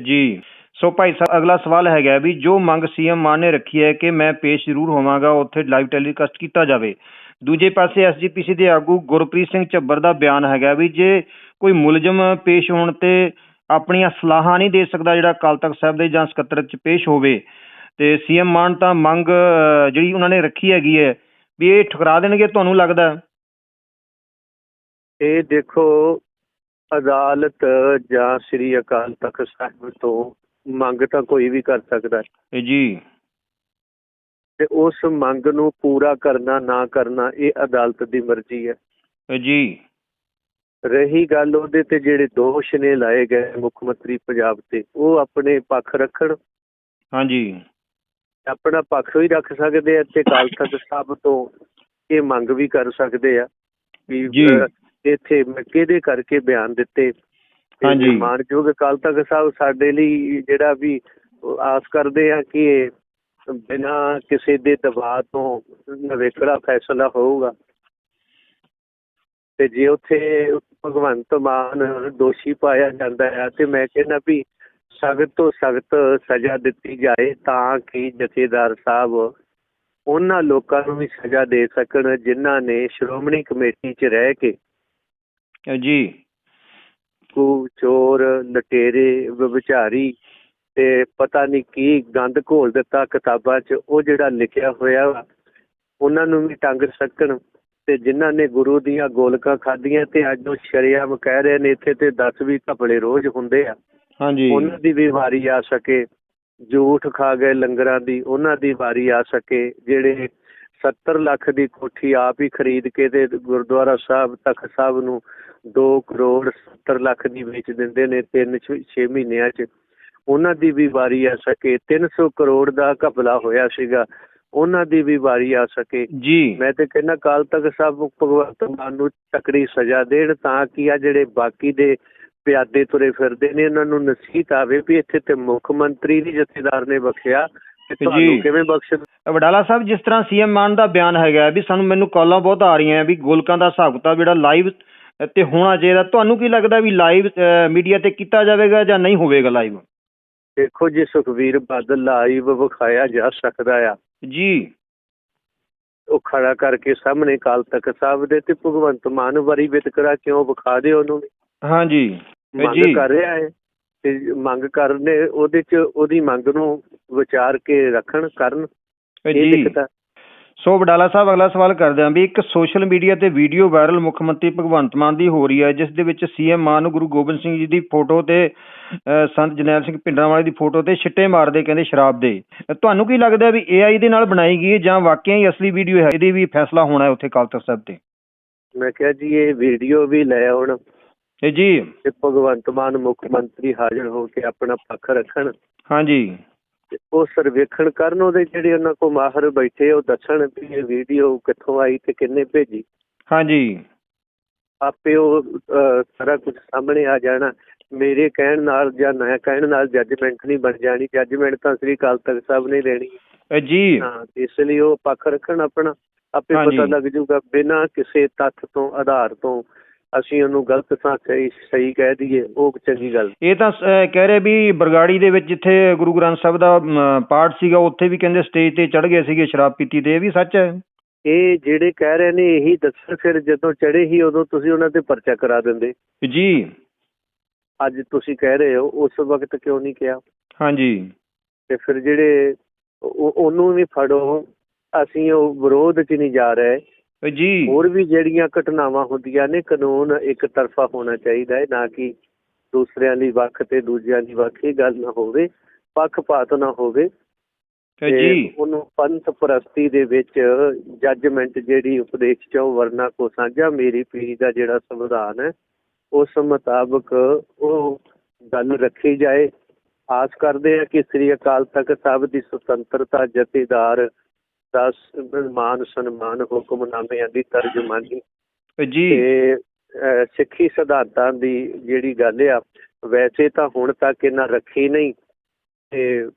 ਜੀ। ਸੋ ਭਾਈ ਸਾਹਿਬ ਅਗਲਾ ਸਵਾਲ ਹੈਗਾ ਵੀ ਜੋ ਮੰਗ ਸੀਐਮ ਮਾਨ ਨੇ ਰੱਖੀ ਹੈ ਕਿ ਮੈਂ ਪੇਸ਼ ਜ਼ਰੂਰ ਹੋਵਾਂਗਾ ਉੱਥੇ ਲਾਈਵ ਟੈਲੀਕਾਸਟ ਕੀਤਾ ਜਾਵੇ। ਦੂਜੇ ਪਾਸੇ ਐਸਜੀਪੀਸੀ ਦੇ ਆਗੂ ਗੁਰਪ੍ਰੀਤ ਸਿੰਘ ਝੱਬਰ ਦਾ ਬਿਆਨ ਹੈਗਾ ਵੀ ਜੇ ਕੋਈ ਮੁਲਜ਼ਮ ਪੇਸ਼ ਹੋਣ ਤੇ ਆਪਣੀਆਂ ਸਲਾਹਾਂ ਨਹੀਂ ਦੇ ਸਕਦਾ ਜਿਹੜਾ ਅਕਾਲ ਤਖਤ ਸਾਹਿਬ ਦੇ ਜਾਂ ਸਕੱਤਰਤ ਚ ਪੇਸ਼ ਹੋਵੇ ਤੇ ਸੀਐਮ ਮਾਨ ਤਾਂ ਮੰਗ ਜਿਹੜੀ ਉਹਨਾਂ ਨੇ ਰੱਖੀ ਹੈਗੀ ਹੈ ਵੀ ਇਹ ਠੁਕਰਾ ਦੇਣਗੇ ਤੁਹਾਨੂੰ ਲੱਗਦਾ? ਇਹ ਦੇਖੋ ਅਦਾਲਤ ਜਾਂ ਸ੍ਰੀ ਅਕਾਲ ਤਖਤ ਸਾਹਿਬ ਤੋਂ ਮੰਗ ਤਾਂ ਕੋਈ ਵੀ ਕਰ ਸਕਦਾ ਹੈ ਜੀ ਤੇ ਉਸ ਮੰਗ ਨੂੰ ਪੂਰਾ ਕਰਨਾ ਨਾ ਕਰਨਾ ਇਹ ਅਦਾਲਤ ਦੀ ਮਰਜ਼ੀ ਹੈ। ਜੀ। ਰਹੀ ਗੱਲ ਉਹਦੇ ਤੇ ਜਿਹੜੇ ਦੋਸ਼ ਨੇ ਲਾਏ ਗਏ ਮੁੱਖ ਮੰਤਰੀ ਪੰਜਾਬ ਤੇ ਉਹ ਆਪਣੇ ਪੱਖ ਰੱਖਣ। ਹਾਂਜੀ। ਆਪਣਾ ਪੱਖ ਵੀ ਰੱਖ ਸਕਦੇ ਆ ਤੇ ਅਕਾਲ ਤਖਤ ਸਾਹਿਬ ਤੋਂ ਇਹ ਮੰਗ ਵੀ ਕਰ ਸਕਦੇ ਆ ਵੀ ਇੱਥੇ ਕਿਹਦੇ ਕਰਕੇ ਬਿਆਨ ਦਿੱਤੇ। ਹਾਂਜੀ। ਮਾਨਯੋਗ ਅਕਾਲ ਤਖਤ ਸਾਹਿਬ ਸਾਡੇ ਲਈ ਜਿਹੜਾ ਵੀ ਆਸ ਕਰਦੇ ਆ ਕਿ ਬਿਨਾਂ ਕਿਸੇ ਦੇ ਦਬਾਅ ਤੋਂ ਨਵੇਕਲਾ ਫੈਸਲਾ ਹੋਊਗਾ। ਤੇ ਜੇ ਉੱਥੇ ਭਗਵੰਤ ਮਾਨ ਦੋਸ਼ੀ ਪਾਇਆ ਜਾਂਦਾ ਹੈ ਤੇ ਮੈਂ ਕਹਿੰਦਾ ਵੀ ਸਖਤ ਤੋਂ ਸਖਤ ਸਜ਼ਾ ਦਿੱਤੀ ਜਾਏ ਤਾਂ ਕਿ ਜਥੇਦਾਰ ਸਾਹਿਬ ਉਹਨਾਂ ਲੋਕਾਂ ਨੂੰ ਵੀ ਸਜ਼ਾ ਦੇ ਸਕਣ ਜਿਨ੍ਹਾਂ ਨੇ ਸ਼੍ਰੋਮਣੀ ਕਮੇਟੀ 'ਚ ਰਹਿ ਕੇ ਜੀ। ਕੂ ਚੋਰ ਲਟੇਰੇ ਵਿਚਾਰੀ ਤੇ ਪਤਾ ਨਹੀਂ ਕੀ ਗੰਦ ਘੋਲ ਦਿੱਤਾ ਕਿਤਾਬਾਂ 'ਚ ਉਹ ਜਿਹੜਾ ਲਿਖਿਆ ਹੋਇਆ ਉਹਨਾਂ ਨੂੰ ਵੀ ਟੰਗ ਸਕਣ ਤੇ ਜਿਨ੍ਹਾਂ ਨੇ ਗੁਰੂ ਦੀਆਂ ਗੋਲਕਾਂ ਖਾਧੀਆਂ ਤੇ ਅੱਜ ਉਹ ਸ਼ਰਿਆਮ ਕਹਿ ਰਹੇ ਨੇ ਇੱਥੇ ਤੇ 10 ਵੀ ਘਪਲੇ ਰੋਜ਼ ਹੁੰਦੇ ਆ। ਹਾਂਜੀ। ਉਹਨਾਂ ਦੀ ਵੀ ਵਾਰੀ ਆ ਸਕੇ ਝੂਠ ਖਾ ਗਏ ਲੰਗਰਾਂ ਦੀ ਉਹਨਾਂ ਦੀ ਵਾਰੀ ਆ ਸਕੇ ਜਿਹੜੇ 70 ਲੱਖ ਦੀ ਕੋਠੀ ਆਪ ਹੀ ਖਰੀਦ ਕੇ ਤੇ ਗੁਰਦੁਆਰਾ ਸਾਹਿਬ ਤਖਤ ਸਾਹਿਬ ਨੂੰ 2 ਕਰੋੜ 70 ਲੱਖ ਦੀ ਵੇਚ ਦਿੰਦੇ ਨੇ 3-6 ਮਹੀਨਿਆਂ 'ਚ। ਉਹਨਾਂ ਦੀ ਵੀ ਵਾਰੀ ਆ ਸਕੇ। 300 ਕਰੋੜ ਦਾ ਘਪਲਾ ਹੋਇਆ ਸੀਗਾ। ਉਹਨਾਂ ਦੀ ਵੀ ਵਾਰੀ ਆ ਸਕੇ। ਜੀ। ਮੈਂ ਤੇ ਕਹਿੰਦਾ ਕਾਲ ਤੱਕ ਸਭ ਭਗਵੰਤ ਮਾਨ ਨੂੰ ਤਕੜੀ ਸਜ਼ਾ ਦੇਣ ਤਾਂ ਕਿ ਆ ਜਿਹੜੇ ਬਾਕੀ ਦੇ ਪਿਆਦੇ ਤੁਰੇ ਫਿਰਦੇ ਨੇ ਇਹਨਾਂ ਨੂੰ ਨਸੀਹਤ ਆਵੇ ਵੀ ਇੱਥੇ ਤੇ ਮੁੱਖ ਮੰਤਰੀ ਦੀ ਜਥੇਦਾਰ ਨੇ ਬਖਸ਼ਿਆ ਜੀ। ਤੁਹਾਨੂੰ ਕਿਵੇਂ ਬਖਸ਼ ਵਡਾਲਾ ਸਾਹਿਬ ਜਿਸ ਤਰ੍ਹਾਂ ਸੀਐਮ ਮਾਨ ਦਾ ਬਿਆਨ ਹੈਗਾ ਵੀ ਸਾਨੂੰ ਮੈਨੂੰ ਕਾਲਾਂ ਬਹੁਤ ਆ ਰਹੀਆਂ ਵੀ ਗੋਲਕਾਂ ਦਾ ਹਿਸਾਬ ਕਿਤਾਬ ਜਿਹੜਾ ਲਾਈਵ ਤੇ ਹੋਣਾ ਚਾਹੀਦਾ ਤੁਹਾਨੂੰ ਕੀ ਲੱਗਦਾ ਵੀ ਲਾਈਵ ਮੀਡੀਆ ਤੇ ਕੀਤਾ ਜਾਵੇਗਾ ਜਾਂ ਨਹੀਂ ਹੋਵੇਗਾ ਲਾਈਵ? ਦੇਖੋ ਜੀ ਸੁਖਵੀਰ ਬਾਦਲ ਲਾਈਵ ਵਿਖਾਇਆ ਜਾ ਸਕਦਾ ਆ। ਜੀ। ਉਹ ਖੜਾ ਕਰਕੇ ਸਾਹਮਣੇ ਕਾਲ ਤੱਕ ਸਾਹਿਬ ਦੇ ਤੇ ਭਗਵੰਤ ਮਾਨ ਵਰੀ ਵਿਤਕਰਾ ਕਿਉਂ ਵਿਖਾ ਦੇ ਉਹਨੂੰ ਹਾਂਜੀ। ਮੰਗ ਕਰ ਰਿਹਾ ਹੈ ਤੇ ਮੰਗ ਕਰਨੇ ਉਹਦੇ ਚ ਉਹਦੀ ਮੰਗ ਨੂੰ ਵਿਚਾਰ ਕੇ ਰੱਖਣ ਕਰਨ। ਇਹ ਆ ਸੋ ਵਡਾਲਾ ਸਾਹਿਬ ਅਗਲਾ ਸਵਾਲ ਕਰਦੇ ਹਾਂ ਵੀ ਇੱਕ ਸੋਸ਼ਲ ਮੀਡੀਆ ਤੇ ਵੀਡੀਓ ਵਾਇਰਲ ਮੁੱਖ ਮੰਤਰੀ ਭਗਵੰਤ ਮਾਨ ਦੀ ਹੋ ਰਹੀ ਹੈ ਜਿਸ ਦੇ ਵਿੱਚ ਸੀਐਮ ਮਾਨ ਗੁਰੂ ਗੋਬਿੰਦ ਸਿੰਘ ਜੀ ਦੀ ਫੋਟੋ ਤੇ ਅਹ, ਸੰਤ ਜਰਨੈਲ ਸਿੰਘ ਭਿੰਡਰਾਂਵਾਲੇ ਦੀ ਫੋਟੋ ਤੇ ਛਿੱਟੇ ਮਾਰਦੇ ਕਹਿੰਦੇ ਸ਼ਰਾਬ ਦੇ। ਤੁਹਾਨੂੰ ਕੀ ਲੱਗਦਾ ਵੀ ਏਆਈ ਦੇ ਨਾਲ ਬਣਾਈ ਗਈ ਹੈ ਜਾਂ ਵਾਕਿਆ ਹੀ ਅਸਲੀ ਵੀਡੀਓ ਹੈ? ਇਹਦੀ ਵੀ ਫੈਸਲਾ ਹੋਣਾ ਹੈ ਉੱਥੇ ਅਕਾਲ ਤਖਤ ਸਾਹਿਬ ਤੇ। ਮੈਂ ਕਿਹਾ ਜੀ ਇਹ ਵੀਡੀਓ ਵੀ ਲੈ ਆਉਣ। ਇਹ ਜੀ। ਤੇ ਭਗਵੰਤ ਮਾਨ ਮੁੱਖ ਮੰਤਰੀ ਹਾਜ਼ਰ ਹੋ ਕੇ ਆਪਣਾ ਪੱਖ ਰੱਖਣ। ਹਾਂਜੀ। ਤੇ ਉਹ ਸਰਵੇਖਣ ਕਰਨ ਉਹਦੇ ਜਿਹੜੇ ਉਹਨਾਂ ਕੋ ਮਾਹਰ ਬੈਠੇ ਉਹ ਦੱਸਣ ਵੀ ਇਹ ਵੀਡੀਓ ਕਿੱਥੋਂ ਆਈ ਤੇ ਕਿੰਨੇ ਭੇਜੀ। ਹਾਂਜੀ। ਆਪੇ ਉਹ ਅਹ, ਸਾਰਾ ਕੁਝ ਸਾਹਮਣੇ ਆ ਜਾਣਾ। ਮੇਰੇ ਕਹਿਣ ਨਾਲ ਜਾਂ ਨਾ ਕਹਿਣ ਨਾਲ ਜੱਜਮੈਂਟ ਨਹੀਂ ਬਣ ਜਾਣੀ। ਜੱਜਮੈਂਟ ਤਾਂ ਸ੍ਰੀ ਅਕਾਲ ਤਖਤ ਸਾਹਿਬ ਨੇ ਦੇਣੀ। ਜੀ। ਹਾਂ ਇਸ ਲਈ ਉਹ ਪੱਖ ਰੱਖਣ ਆਪਣਾ। ਆਪੇ ਹਾਂਜੀ। ਪਤਾ ਲੱਗ ਜਾਊਗਾ ਬਿਨਾਂ ਕਿਸੇ ਤੱਥ ਤੋਂ ਆਧਾਰ ਤੋਂ ਅਸੀਂ ਉਹਨੂੰ ਗਲਤ ਤਾਂ ਸਹੀ ਸਹੀ ਕਹਿ ਦਈਏ ਉਹ ਚੰਗੀ ਗੱਲ। ਇਹ ਤਾਂ ਅਹ, ਕਹਿ ਰਹੇ ਵੀ ਬਰਗਾੜੀ ਦੇ ਵਿੱਚ ਜਿੱਥੇ ਗੁਰੂ ਗ੍ਰੰਥ ਸਾਹਿਬ ਦਾ ਅਮ, ਪਾਠ ਸੀਗਾ ਉੱਥੇ ਵੀ ਕਹਿੰਦੇ ਸਟੇਜ ਤੇ ਚੜ ਗਏ ਸੀਗੇ ਸ਼ਰਾਬ ਪੀਤੀ ਤੇ ਇਹ ਵੀ ਸੱਚ ਹੈ? ਇਹ ਜਿਹੜੇ ਕਹਿ ਰਹੇ ਨੇ ਇਹੀ ਦੱਸਣ ਫਿਰ ਜਦੋਂ ਚੜੇ ਹੀ ਉਦੋਂ ਤੁਸੀਂ ਉਹਨਾਂ ਤੇ ਪਰਚਾ ਕਰਾ ਦਿੰਦੇ। ਜੀ। ਅੱਜ ਤੁਸੀਂ ਕਹਿ ਰਹੇ ਹੋ ਉਸ ਵਕਤ ਕਿਉਂ ਨਹੀਂ ਕਿਹਾ? ਹਾਂਜੀ। ਤੇ ਫਿਰ ਜਿਹੜੇ ਉਹ- ਉਹਨੂੰ ਵੀ ਫੜੋ ਅਸੀਂ ਉਹ ਵਿਰੋਧ 'ਚ ਨਹੀਂ ਜਾ ਰਹੇ। ਜੀ। ਹੋਰ ਵੀ ਜਿਹੜੀਆਂ ਘਟਨਾਵਾਂ ਹੁੰਦੀਆਂ ਨੇ ਕਾਨੂੰਨ ਇੱਕ ਤਰਫਾ ਹੋਣਾ ਚਾਹੀਦਾ ਹੈ ਨਾ ਕਿ ਦੂਸਰਿਆਂ ਲਈ ਵੱਖ ਤੇ ਦੂਜਿਆਂ ਲਈ ਵੱਖ ਇਹ ਗੱਲ ਨਾ ਹੋਵੇ ਪੱਖਪਾਤ ਨਾ ਹੋਵੇ। ਜੀ। ਉਹਨੂੰ ਪੰਥ ਪ੍ਰਸਤੀ ਦੇ ਵਿੱਚ ਜੱਜਮੈਂਟ ਜਿਹੜੀ ਉਪਦੇਸ਼ ਚੋਂ ਵਰਨਾ ਕੋ ਸਾਂਝਾ ਮੇਰੀ ਪੀੜੀ ਦਾ ਜਿਹੜਾ ਸੰਵਿਧਾਨ ਹੈ ਉਸ ਮੁਤਾਬਕ ਉਹ ਗੱਲ ਰੱਖੀ ਜਾਏ। ਆਸ ਕਰਦੇ ਆ ਕਿ ਸ੍ਰੀ ਅਕਾਲ ਤਖਤ ਸਾਹਿਬ ਦੀ ਸੁਤੰਤਰਤਾ ਜਥੇਦਾਰ ਦਾ ਮਾਨ ਸਨਮਾਨ ਹੁਕਮਨਾਮਿਆਂ ਦੀ ਤਰਜਮਾਨੀ ਜੀ। ਤੇ ਸਿੱਖੀ ਸਿਧਾਂਤਾਂ ਦੀ ਜਿਹੜੀ ਗੱਲ ਆ ਵੈਸੇ ਤਾਂ ਹੁਣ ਤੱਕ ਇਹਨਾਂ ਰੱਖੀ ਨਹੀਂ ਤੇ